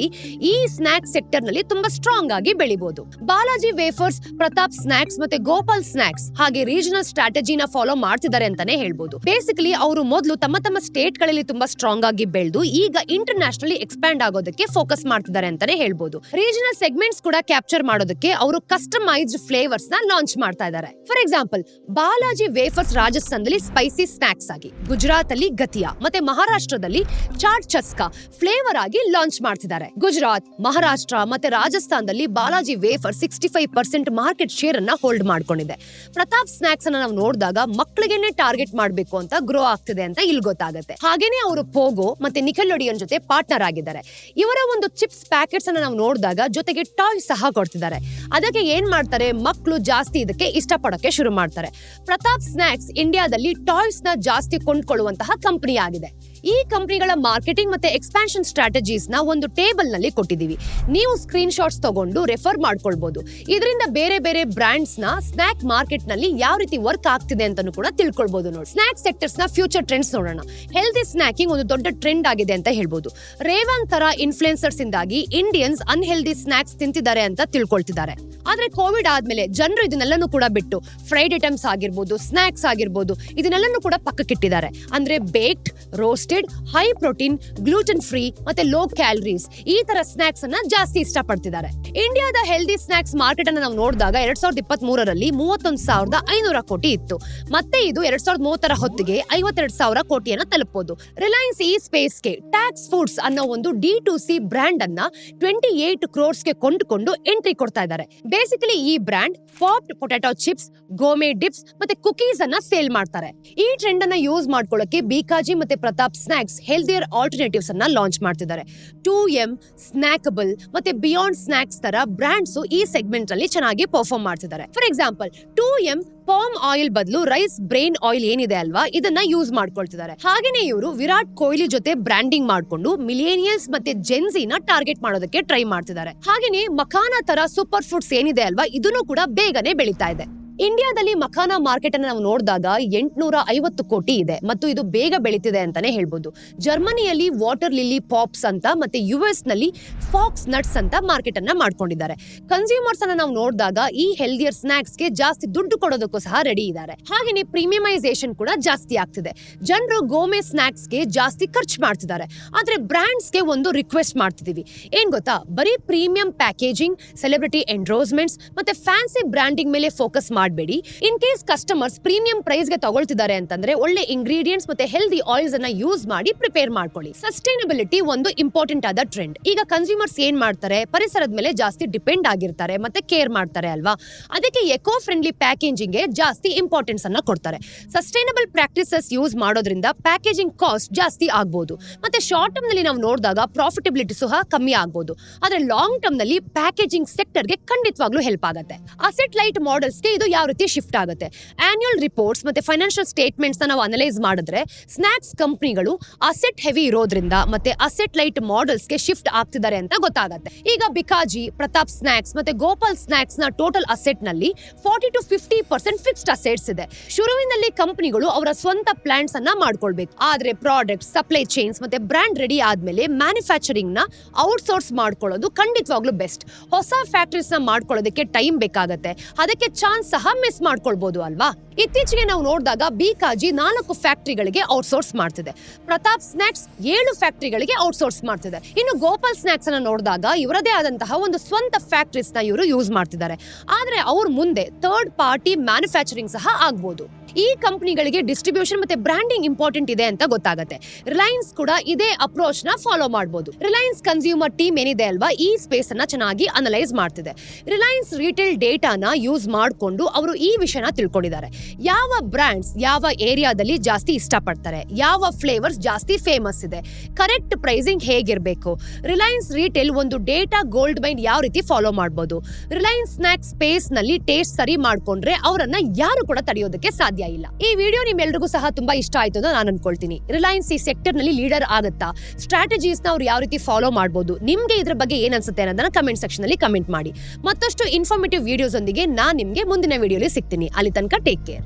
ಈ ಸ್ನಾಕ್ಸ್ ಸೆಕ್ಟರ್ನಲ್ಲಿ ತುಂಬಾ ಸ್ಟ್ರಾಂಗ್ ಆಗಿ ಬೆಳಿಬಹುದು ಬಾಲಾಜಿ ವೇಫರ್ಸ್ ಪ್ರತಾಪ್ ಸ್ನಾಕ್ಸ್ ಮತ್ತೆ ಗೋಪಾಲ್ ಸ್ನಾಕ್ಸ್ ಹಾಗೆ ರೀಜನಲ್ ಸ್ಟ್ರಾಟಜಿನ ಫಾಲೋ ಮಾಡ್ತಿದ್ದಾರೆ ಅಂತಾನೆ ಹೇಳ್ಬೋದು. ಬೇಸಿಕಲಿ ಅವರು ಮೊದಲು ತಮ್ಮ ತಮ್ಮ ಸ್ಟೇಟ್ಗಳಲ್ಲಿ ತುಂಬಾ ಸ್ಟ್ರಾಂಗ್ ಆಗಿ ಬೆಳೆದು ಈಗ ಇಂಟರ್ನ್ಯಾಷನಲಿ ಎಕ್ಸ್ಪ್ಯಾಂಡ್ ಆಗೋದಕ್ಕೆ ಫೋಕಸ್ ಮಾಡ್ತಿದ್ದಾರೆ ಅಂತಾನೆ ಹೇಳ್ಬೋದು. ರೀಜನಲ್ ಸೆಗ್ಮೆಂಟ್ಸ್ ಕೂಡ ಕ್ಯಾಪ್ಚರ್ ಮಾಡೋದಕ್ಕೆ ಅವರು ಕಸ್ಟಮೈಸ್ಡ್ ಫ್ಲೇವರ್ಸ್ನ ಲಾಂಚ್ ಮಾಡ್ತಾ ಇದ್ದಾರೆ. ಫಾರ್ ಎಕ್ಸಾಂಪಲ್ ಬಾಲಾಜಿ ವೇಫರ್ಸ್ ರಾಜಸ್ಥಾನದಲ್ಲಿ ಸ್ಪೈಸಿ ಸ್ನಾಕ್ಸ್ ಆಗಿ ಗುಜರಾತ್ ಅಲ್ಲಿ ಗತಿಯಾ ಮತ್ತೆ ಮಹಾರಾಷ್ಟ್ರದಲ್ಲಿ ಚಾಟ್ ಚಸ್ಕಾ ಫ್ಲೇವರ್ ಆಗಿ ಲಾಂಚ್ ಮಾಡ್ತಿದ್ದಾರೆ. ಗುಜರಾತ್, ಮಹಾರಾಷ್ಟ್ರ ಮತ್ತೆ ರಾಜಸ್ಥಾನದಲ್ಲಿ Balaji wafer sixty five percent market share ಅನ್ನ ಹೋಲ್ಡ್ ಮಾಡ್ಕೊಂಡಿದೆ. ಪ್ರತಾಪ್ ಸ್ನಾಕ್ಸ್ ಅನ್ನ ನಾವು ನೋಡಿದಾಗ ಮಕ್ಕಳಿಗೆನೆ ಟಾರ್ಗೆಟ್ ಮಾಡಬೇಕು ಅಂತ ಗ್ರೋ ಆಗ್ತಿದೆ ಅಂತ ಇಲ್ಲಿ ಗೊತ್ತಾಗುತ್ತೆ. ಹಾಗೇನೆ ಅವರು ಪೋಗೋ ಮತ್ತೆ ನಿಖಲ್ಲೊಡಿಯನ್ ಜೊತೆ ಪಾರ್ಟ್ನರ್ ಆಗಿದ್ದಾರೆ. ಇವರ ಒಂದು ಚಿಪ್ಸ್ ಪ್ಯಾಕೆಟ್ಸ್ ಅನ್ನ ನಾವು ನೋಡಿದಾಗ ಜೊತೆಗೆ ಟಾಯ್ ಸಹ ಕೊಡ್ತಿದ್ದಾರೆ. ಅದಕ್ಕೆ ಏನ್ ಮಾಡ್ತಾರೆ? ಮಕ್ಕಳು ಜಾಸ್ತಿ ಇದಕ್ಕೆ ಇಷ್ಟಪಡೋಕೆ ಶುರು ಮಾಡ್ತಾರೆ. ಪ್ರತಾಪ್ ಸ್ನಾಕ್ಸ್ ಇಂಡಿಯಾದಲ್ಲಿ ಟಾಯ್ಸ್ನ ಜಾಸ್ತಿ ಕೊಂಡ್ಕೊಳ್ಳುವಂತಹ ಕಂಪನಿ ಆಗಿದೆ. ಈ ಕಂಪ್ನಿಗಳ ಮಾರ್ಕೆಟಿಂಗ್ ಮತ್ತೆ ಎಕ್ಸ್ಪಾನ್ಷನ್ ಸ್ಟ್ರಾಟಜೀಸ್ನ ಒಂದು ಟೇಬಲ್ನಲ್ಲಿ ಕೊಟ್ಟಿದ್ದೀವಿ. ನೀವು ಸ್ಕ್ರೀನ್ ಶಾಟ್ಸ್ ತಗೊಂಡು ರೆಫರ್ ಮಾಡ್ಕೊಳ್ಬಹುದು ಇದರಿಂದ ಬೇರೆ ಬೇರೆ ಬ್ರಾಂಡ್ಸ್ನ ಸ್ನಾಕ್ ಮಾರ್ಕೆಟ್ನಲ್ಲಿ ಯಾವ ರೀತಿ ವರ್ಕ್ ಆಗ್ತಿದೆ ಅಂತಾನು ಕೂಡ ತಿಳ್ಕೊಳ್ಬಹುದು ನೋಡಿ. ಸ್ನಾಕ್ ಸೆಕ್ಟರ್ಸ್ನ ಫ್ಯೂಚರ್ ಟ್ರೆಂಡ್ಸ್ ನೋಡೋಣ. ಹೆಲ್ದಿ ಸ್ನಾಕಿಂಗ್ ಒಂದು ದೊಡ್ಡ ಟ್ರೆಂಡ್ ಆಗಿದೆ ಅಂತ ಹೇಳ್ಬೋದು. ರೇವಾನ್ ತರ ಇನ್ಫ್ಲುಯೆನ್ಸರ್ಸ್ ಇಂದಾಗಿ ಇಂಡಿಯನ್ಸ್ ಅನ್ಹೆಲ್ದಿ ಸ್ನಾಕ್ಸ್ ತಿಂತಿದ್ದಾರೆ ಅಂತ ತಿಳ್ಕೊಳ್ತಿದ್ದಾರೆ. ಆದ್ರೆ ಕೋವಿಡ್ ಆದ್ಮೇಲೆ ಜನರು ಇದನ್ನೆಲ್ಲನೂ ಕೂಡ ಬಿಟ್ಟು ಫ್ರೈಡ್ ಐಟಮ್ಸ್ ಆಗಿರ್ಬೋದು ಸ್ನಾಕ್ಸ್ ಆಗಿರ್ಬೋದು, ಇದನ್ನೆಲ್ಲನೂ ಕೂಡ ಪಕ್ಕಕ್ಕಿಟ್ಟಿದ್ದಾರೆ. ಅಂದ್ರೆ baked roasted high protein gluten free ಮತ್ತೆ ಲೋ ಕ್ಯಾಲರೀಸ್ ಈ ತರ ಸ್ನಾಕ್ಸ್ ಅನ್ನ ಜಾಸ್ತಿ ಇಷ್ಟಪಡ್ತಿದ್ದಾರೆ. ಇಂಡಿಯಾದ ಹೆಲ್ದಿ ಸ್ನಾಕ್ಸ್ ಮಾರ್ಕೆಟ್ ಅನ್ನ ನಾವು ನೋಡಿದಾಗ ಎರಡ್ ಸಾವಿರದ ಇಪ್ಪತ್ತ್ ಮೂರರಲ್ಲಿ ಮೂವತ್ತೊಂದು ಸಾವಿರದ ಐನೂರ ಕೋಟಿ ಇತ್ತು. ಮತ್ತೆ ಇದು ಎರಡ್ ಸಾವಿರದ ಮೂವತ್ತರ ಹೊತ್ತಿಗೆ ಐವತ್ತೆರಡು ಸಾವಿರ ಕೋಟಿಯನ್ನ ತಲುಪಬಹುದು ರಿಲಯನ್ಸ್ ಈ ಸ್ಪೇಸ್ಗೆ ಟ್ಯಾಕ್ಸ್ ಫುಡ್ಸ್ ಅನ್ನೋ ಒಂದು ಡಿ ಟು ಸಿ ಬ್ರ್ಯಾಂಡ್ ಅನ್ನ ಟ್ವೆಂಟಿ ಏಟ್ ಕ್ರೋರ್ಸ್ಗೆ ಕೊಂಡುಕೊಂಡು ಎಂಟ್ರಿ ಕೊಡ್ತಾ ಇದ್ದಾರೆ. ಬೇಸಿಕಲಿ ಈ brand popped potato chips gourmet dips ಮತ್ತೆ ಕುಕೀಸ್ ಅನ್ನ ಸೇಲ್ ಮಾಡ್ತಾರೆ. ಈ ಟ್ರೆಂಡ್ ಅನ್ನ ಯೂಸ್ ಮಾಡ್ಕೊಳ್ಳೋಕೆ ಬಿಕಾಜಿ ಮತ್ತೆ ಪ್ರತಾಪ್ ಸ್ನಾಕ್ಸ್ ಹೆಲ್ದಿಯರ್ ಆಲ್ಟರ್ನೇಟಿವ್ಸ್ ಅನ್ನ ಲಾಂಚ್ ಮಾಡ್ತಿದ್ದಾರೆ. ಟೂ ಎಂ ಸ್ನಾಕಬಲ್ ಮತ್ತೆ ಬಿಯಾಂಡ್ ಸ್ನಾಕ್ಸ್ ತರ ಬ್ರ್ಯಾಂಡ್ಸ್ ಈ ಸೆಗ್ಮೆಂಟ್ ಅಲ್ಲಿ ಚೆನ್ನಾಗಿ ಪರ್ಫಾರ್ಮ್ ಮಾಡ್ತಿದ್ದಾರೆ. For example too yumm palm oil ಬದಲು ರೈಸ್ ಬ್ರೈನ್ ಆಯಿಲ್ ಏನಿದೆ ಅಲ್ವಾ? ಇದನ್ನ ಯೂಸ್ ಮಾಡ್ಕೊಳ್ತಿದ್ದಾರೆ. ಹಾಗೇನೆ ಇವರು ವಿರಾಟ್ ಕೊಹ್ಲಿ ಜೊತೆ ಬ್ರ್ಯಾಂಡಿಂಗ್ ಮಾಡ್ಕೊಂಡು ಮಿಲೇನಿಯಲ್ಸ್ ಮತ್ತೆ ಜೆನ್ಸಿನ ಟಾರ್ಗೆಟ್ ಮಾಡೋದಕ್ಕೆ ಟ್ರೈ ಮಾಡ್ತಿದ್ದಾರೆ. ಹಾಗೇನೆ ಮಖಾನ ತರ ಸೂಪರ್ ಫುಡ್ಸ್ ಏನಿದೆ ಅಲ್ವಾ? ಇದನ್ನು ಕೂಡ ಬೇಗನೆ ಬೆಳೀತಾ ಇದೆ. ಇಂಡಿಯಾದಲ್ಲಿ ಮಖಾನ ಮಾರ್ಕೆಟ್ ಅನ್ನು ನಾವು ನೋಡಿದಾಗ ಎಂಟ್ನೂರ ಐವತ್ತು ಕೋಟಿ ಇದೆ ಮತ್ತು ಇದು ಬೇಗ ಬೆಳೀತಿದೆ ಅಂತಾನೆ ಹೇಳ್ಬೋದು. ಜರ್ಮನಿಯಲ್ಲಿ ವಾಟರ್ ಲಿಲಿ ಪಾಪ್ಸ್ ಅಂತ ಮತ್ತೆ ಯು ಎಸ್ನಲ್ಲಿ ಫಾಕ್ಸ್ ನಟ್ಸ್ ಅಂತ ಮಾರ್ಕೆಟ್ ಅನ್ನ ಮಾಡ್ಕೊಂಡಿದ್ದಾರೆ. ಕನ್ಸ್ಯೂಮರ್ಸ್ ಅನ್ನ ನಾವು ನೋಡಿದಾಗ ಈ ಹೆಲ್ದಿಯರ್ ಸ್ನಾಕ್ಸ್ಗೆ ಜಾಸ್ತಿ ದುಡ್ಡು ಕೊಡೋದಕ್ಕೂ ಸಹ ರೆಡಿ ಇದ್ದಾರೆ. ಹಾಗೇನೆ ಪ್ರೀಮಿಯಮೈಸೇಷನ್ ಕೂಡ ಜಾಸ್ತಿ ಆಗ್ತಿದೆ. ಜನರು ಗೋಮೆ ಸ್ನಾಕ್ಸ್ಗೆ ಜಾಸ್ತಿ ಖರ್ಚು ಮಾಡ್ತಿದ್ದಾರೆ. ಆದ್ರೆ ಬ್ರಾಂಡ್ಸ್ಗೆ ಒಂದು ರಿಕ್ವೆಸ್ಟ್ ಮಾಡ್ತಿದೀವಿ. ಏನ್ ಗೊತ್ತಾ? ಬರೀ ಪ್ರೀಮಿಯಂ ಪ್ಯಾಕೇಜಿಂಗ್, ಸೆಲೆಬ್ರಿಟಿ ಎಂಡ್ರೋಸ್ಮೆಂಟ್ಸ್ ಮತ್ತೆ ಫ್ಯಾನ್ಸಿ ಬ್ರ್ಯಾಂಡಿಂಗ್ ಮೇಲೆ ಫೋಕಸ್ ಮಾಡಬೇಡಿ. ಇನ್ ಕೇಸ್ ಕಸ್ಟಮರ್ಸ್ ಪ್ರೀಮಿಯಂ ಪ್ರೈಸ್ಗೆ ತಗೊಳ್ತಿದ್ದಾರೆ ಅಂತಂದ್ರೆ ಒಳ್ಳೆ ಇಂಗ್ರೀಡಿಯೆಂಟ್ಸ್ ಮತ್ತೆ ಹೆಲ್ದಿ ಆಯಿಲ್ಸ್ ಅನ್ನ ಯೂಸ್ ಮಾಡಿ ಪ್ರಿಪೇರ್ ಮಾಡ್ಕೊಳ್ಳಿ. ಸಸ್ಟೈನಬಿಲಿಟಿ ಒಂದು ಇಂಪಾರ್ಟೆಂಟ್ ಆದ ಟ್ರೆಂಡ್ ಈಗ ಕನ್ಸ್ಯೂಮರ್ಸ್ ಏನ್ ಮಾಡ್ತಾರೆ? ಪರಿಸರದ ಮೇಲೆ ಜಾಸ್ತಿ ಡಿಪೆಂಡ್ ಆಗಿರ್ತಾರೆ, ಮತ್ತೆ ಕೇರ್ ಮಾಡ್ತಾರೆ ಅಲ್ವಾ? ಅದಕ್ಕೆ ಎಕೋ ಫ್ರೆಂಡ್ಲಿ ಪ್ಯಾಕೇಜಿಂಗ್ಗೆ ಜಾಸ್ತಿ ಇಂಪಾರ್ಟೆನ್ಸ್ ಅನ್ನ ಕೊಡ್ತಾರೆ. ಸಸ್ಟೈನಬಲ್ ಪ್ರಾಕ್ಟೀಸಸ್ ಯೂಸ್ ಮಾಡೋದ್ರಿಂದ ಪ್ಯಾಕೇಜಿಂಗ್ ಕಾಸ್ಟ್ ಜಾಸ್ತಿ ಆಗ್ಬಹುದು ಮತ್ತೆ ಶಾರ್ಟ್ ಟರ್ಮ್ನಲ್ಲಿ ನಾವು ನೋಡಿದಾಗ ಪ್ರಾಫಿಟಬಿಲಿಟಿ ಸಹ ಕಮ್ಮಿ ಆಗ್ಬೋದು. ಆದ್ರೆ ಲಾಂಗ್ ಟರ್ಮ್ನಲ್ಲಿ ಪ್ಯಾಕೇಜಿಂಗ್ ಸೆಕ್ಟರ್ಗೆ ಖಂಡಿತವಾಗ್ಲೂ ಹೆಲ್ಪ್ ಆಗುತ್ತೆ. ಅಸೆಟ್ ಲೈಟ್ ಮಾಡೆಲ್ಸ್ಗೆ ಇದು ಯಾವ ರೀತಿ ಶಿಫ್ಟ್ ಆಗುತ್ತೆ. ಆನ್ಯುಯಲ್ ರಿಪೋರ್ಟ್ಸ್ ಮತ್ತೆ ಫೈನಾನ್ಷಿಯಲ್ ಸ್ಟೇಟ್ಮೆಂಟ್ಸ್ ನಾವು ಅನಲೈಸ್ ಮಾಡಿದ್ರೆ ಸ್ನಾಕ್ಸ್ ಕಂಪನಿಗಳು ಅಸೆಟ್ ಹೆವಿ ಇರೋದ್ರಿಂದ ಮತ್ತೆ ಅಸೆಟ್ ಲೈಟ್ ಮಾಡೆಲ್ಸ್ಗೆ ಶಿಫ್ಟ್ ಆಗ್ತಿದ್ದಾರೆ ಅಂತ ಗೊತ್ತಾಗುತ್ತೆ. ಈಗ ಬಿಕಾಜಿ ಪ್ರತಾಪ್ ಸ್ನಾಕ್ಸ್ ಮತ್ತೆ ಗೋಪಾಲ್ ಸ್ನಾಕ್ಸ್ನ total ಅಸೆಟ್ನಲ್ಲಿ forty to fifty percent fixed assets ಇದೆ. ಶುರುವಿನಲ್ಲಿ ಕಂಪ್ನಿಗಳು ಅವರ ಸ್ವಂತ ಪ್ಲಾಂಟ್ಸ್ ಅನ್ನ ಮಾಡ್ಕೊಳ್ಬೇಕು. ಆದ್ರೆ ಪ್ರಾಡಕ್ಟ್ ಸಪ್ಲೈ ಚೈನ್ಸ್ ಮತ್ತೆ ಬ್ರ್ಯಾಂಡ್ ರೆಡಿ ಆದ್ಮೇಲೆ ಮ್ಯಾನುಫ್ಯಾಕ್ಚರಿಂಗ್ನ ಔಟ್ಸೋರ್ಸ್ ಮಾಡ್ಕೊಳ್ಳೋದು ಖಂಡಿತವಾಗ್ಲೂ ಬೆಸ್ಟ್ ಹೊಸ ಫ್ಯಾಕ್ಟರೀಸ್ನ ಮಾಡ್ಕೊಳ್ಳೋದಕ್ಕೆ ಟೈಮ್ ಬೇಕಾಗುತ್ತೆ. ಅದಕ್ಕೆ ಚಾನ್ಸ್ ಸಹ ಮಿಸ್ ಮಾಡ್ಕೊಳ್ಬಹುದು ಅಲ್ವಾ? ಇತ್ತೀಚೆಗೆ ನಾವು ನೋಡಿದಾಗ ಬಿಕಾಜಿ ನಾಲ್ಕು ಫ್ಯಾಕ್ಟರಿಗಳಿಗೆ ಔಟ್ಸೋರ್ಸ್ ಮಾಡ್ತಿದೆ. ಪ್ರತಾಪ್ ಸ್ನಾಕ್ಸ್ ಏಳು ಫ್ಯಾಕ್ಟರಿಗಳಿಗೆ ಔಟ್ಸೋರ್ಸ್ ಮಾಡ್ತಿದೆ. ಇನ್ನು ಗೋಪಾಲ್ ಸ್ನಾಕ್ಸ್ ಅನ್ನ ನೋಡಿದಾಗ ಇವರದೇ ಆದಂತಹ ಒಂದು ಸ್ವಂತ ಫ್ಯಾಕ್ಟರೀಸ್ನ ಇವರು ಯೂಸ್ ಮಾಡ್ತಿದ್ದಾರೆ. ಆದ್ರೆ ಅವ್ರ ಮುಂದೆ ಥರ್ಡ್ ಪಾರ್ಟಿ ಮ್ಯಾನುಫ್ಯಾಕ್ಚರಿಂಗ್ ಸಹ ಆಗ್ಬೋದು. ಈ ಕಂಪ್ನಿಗಳಿಗೆ ಡಿಸ್ಟ್ರಿಬ್ಯೂಷನ್ ಮತ್ತೆ ಬ್ರ್ಯಾಂಡಿಂಗ್ ಇಂಪಾರ್ಟೆಂಟ್ ಇದೆ ಅಂತ ಗೊತ್ತಾಗುತ್ತೆ. ರಿಲಯನ್ಸ್ ಕೂಡ ಇದೇ ಅಪ್ರೋಚ್ನ ಫಾಲೋ ಮಾಡಬಹುದು ರಿಲಯನ್ಸ್ ಕನ್ಸ್ಯೂಮರ್ ಟೀಮ್ ಏನಿದೆ ಅಲ್ವಾ, ಈ ಸ್ಪೇಸ್ ಅನ್ನ ಚೆನ್ನಾಗಿ ಅನಲೈಸ್ ಮಾಡ್ತಿದೆ. ರಿಲಯನ್ಸ್ ರಿಟೇಲ್ ಡೇಟಾನ ಯೂಸ್ ಮಾಡಿಕೊಂಡು ಅವರು ಈ ವಿಷಯನ ತಿಳ್ಕೊಂಡಿದ್ದಾರೆ. ಯಾವ ಬ್ರ್ಯಾಂಡ್ಸ್ ಯಾವ ಏರಿಯಾದಲ್ಲಿ ಜಾಸ್ತಿ ಇಷ್ಟಪಡ್ತಾರೆ, ಯಾವ ಫ್ಲೇವರ್ಸ್ ಜಾಸ್ತಿ ಫೇಮಸ್ ಇದೆ ಕರೆಕ್ಟ್ ಪ್ರೈಸಿಂಗ್ ಹೇಗಿರಬೇಕು ರಿಲಯನ್ಸ್ ರೀಟೇಲ್ ಒಂದು ಡೇಟಾ ಗೋಲ್ಡ್ ಮೈನ್ ಯಾವ ರೀತಿ ಫಾಲೋ ಮಾಡಬಹುದು ರಿಲಯನ್ಸ್ ಸ್ನಾಕ್ಸ್ ಸ್ಪೇಸ್ನಲ್ಲಿ ಟೇಸ್ಟ್ ಸರಿ ಮಾಡ್ಕೊಂಡ್ರೆ ಅವರನ್ನ ಯಾರು ಕೂಡ ತಡೆಯೋದಕ್ಕೆ ಸಾಧ್ಯ ಇಲ್ಲ. ಈ ವಿಡಿಯೋ ನಿಮ್ಮೆಲ್ರಿಗೂ ಸಹ ತುಂಬಾ ಇಷ್ಟ ಆಯ್ತು ಅಂತ ನಾನು ಅನ್ಕೊಳ್ತೀನಿ. ರಿಲಯನ್ಸ್ ಈ ಸೆಕ್ಟರ್ನಲ್ಲಿ ಲೀಡರ್ ಆಗುತ್ತಾ? ಸ್ಟ್ರಾಟಜೀಸ್ನ ಅವ್ರು ಯಾವ ರೀತಿ ಫಾಲೋ ಮಾಡಬಹುದು ನಿಮ್ಗೆ ಇದ್ರ ಬಗ್ಗೆ ಏನ್ ಅನ್ಸುತ್ತೆ ಅನ್ನೋದನ್ನ ಕಮೆಂಟ್ ಸೆಕ್ಷನ್ ಅಲ್ಲಿ ಕಮೆಂಟ್ ಮಾಡಿ. ಮತ್ತಷ್ಟು ಇನ್ಫಾರ್ಮೇಟಿವ್ ವಿಡಿಯೋಸ್ ಒಂದಿಗೆ ನಾನ್ ನಿಮ್ಗೆ ಮುಂದಿನ ವಿಡಿಯೋಲಿ ಸಿಗ್ತೀನಿ. ಅಲ್ಲಿ ತನಕ ಟೇಕ್ ಕೇರ್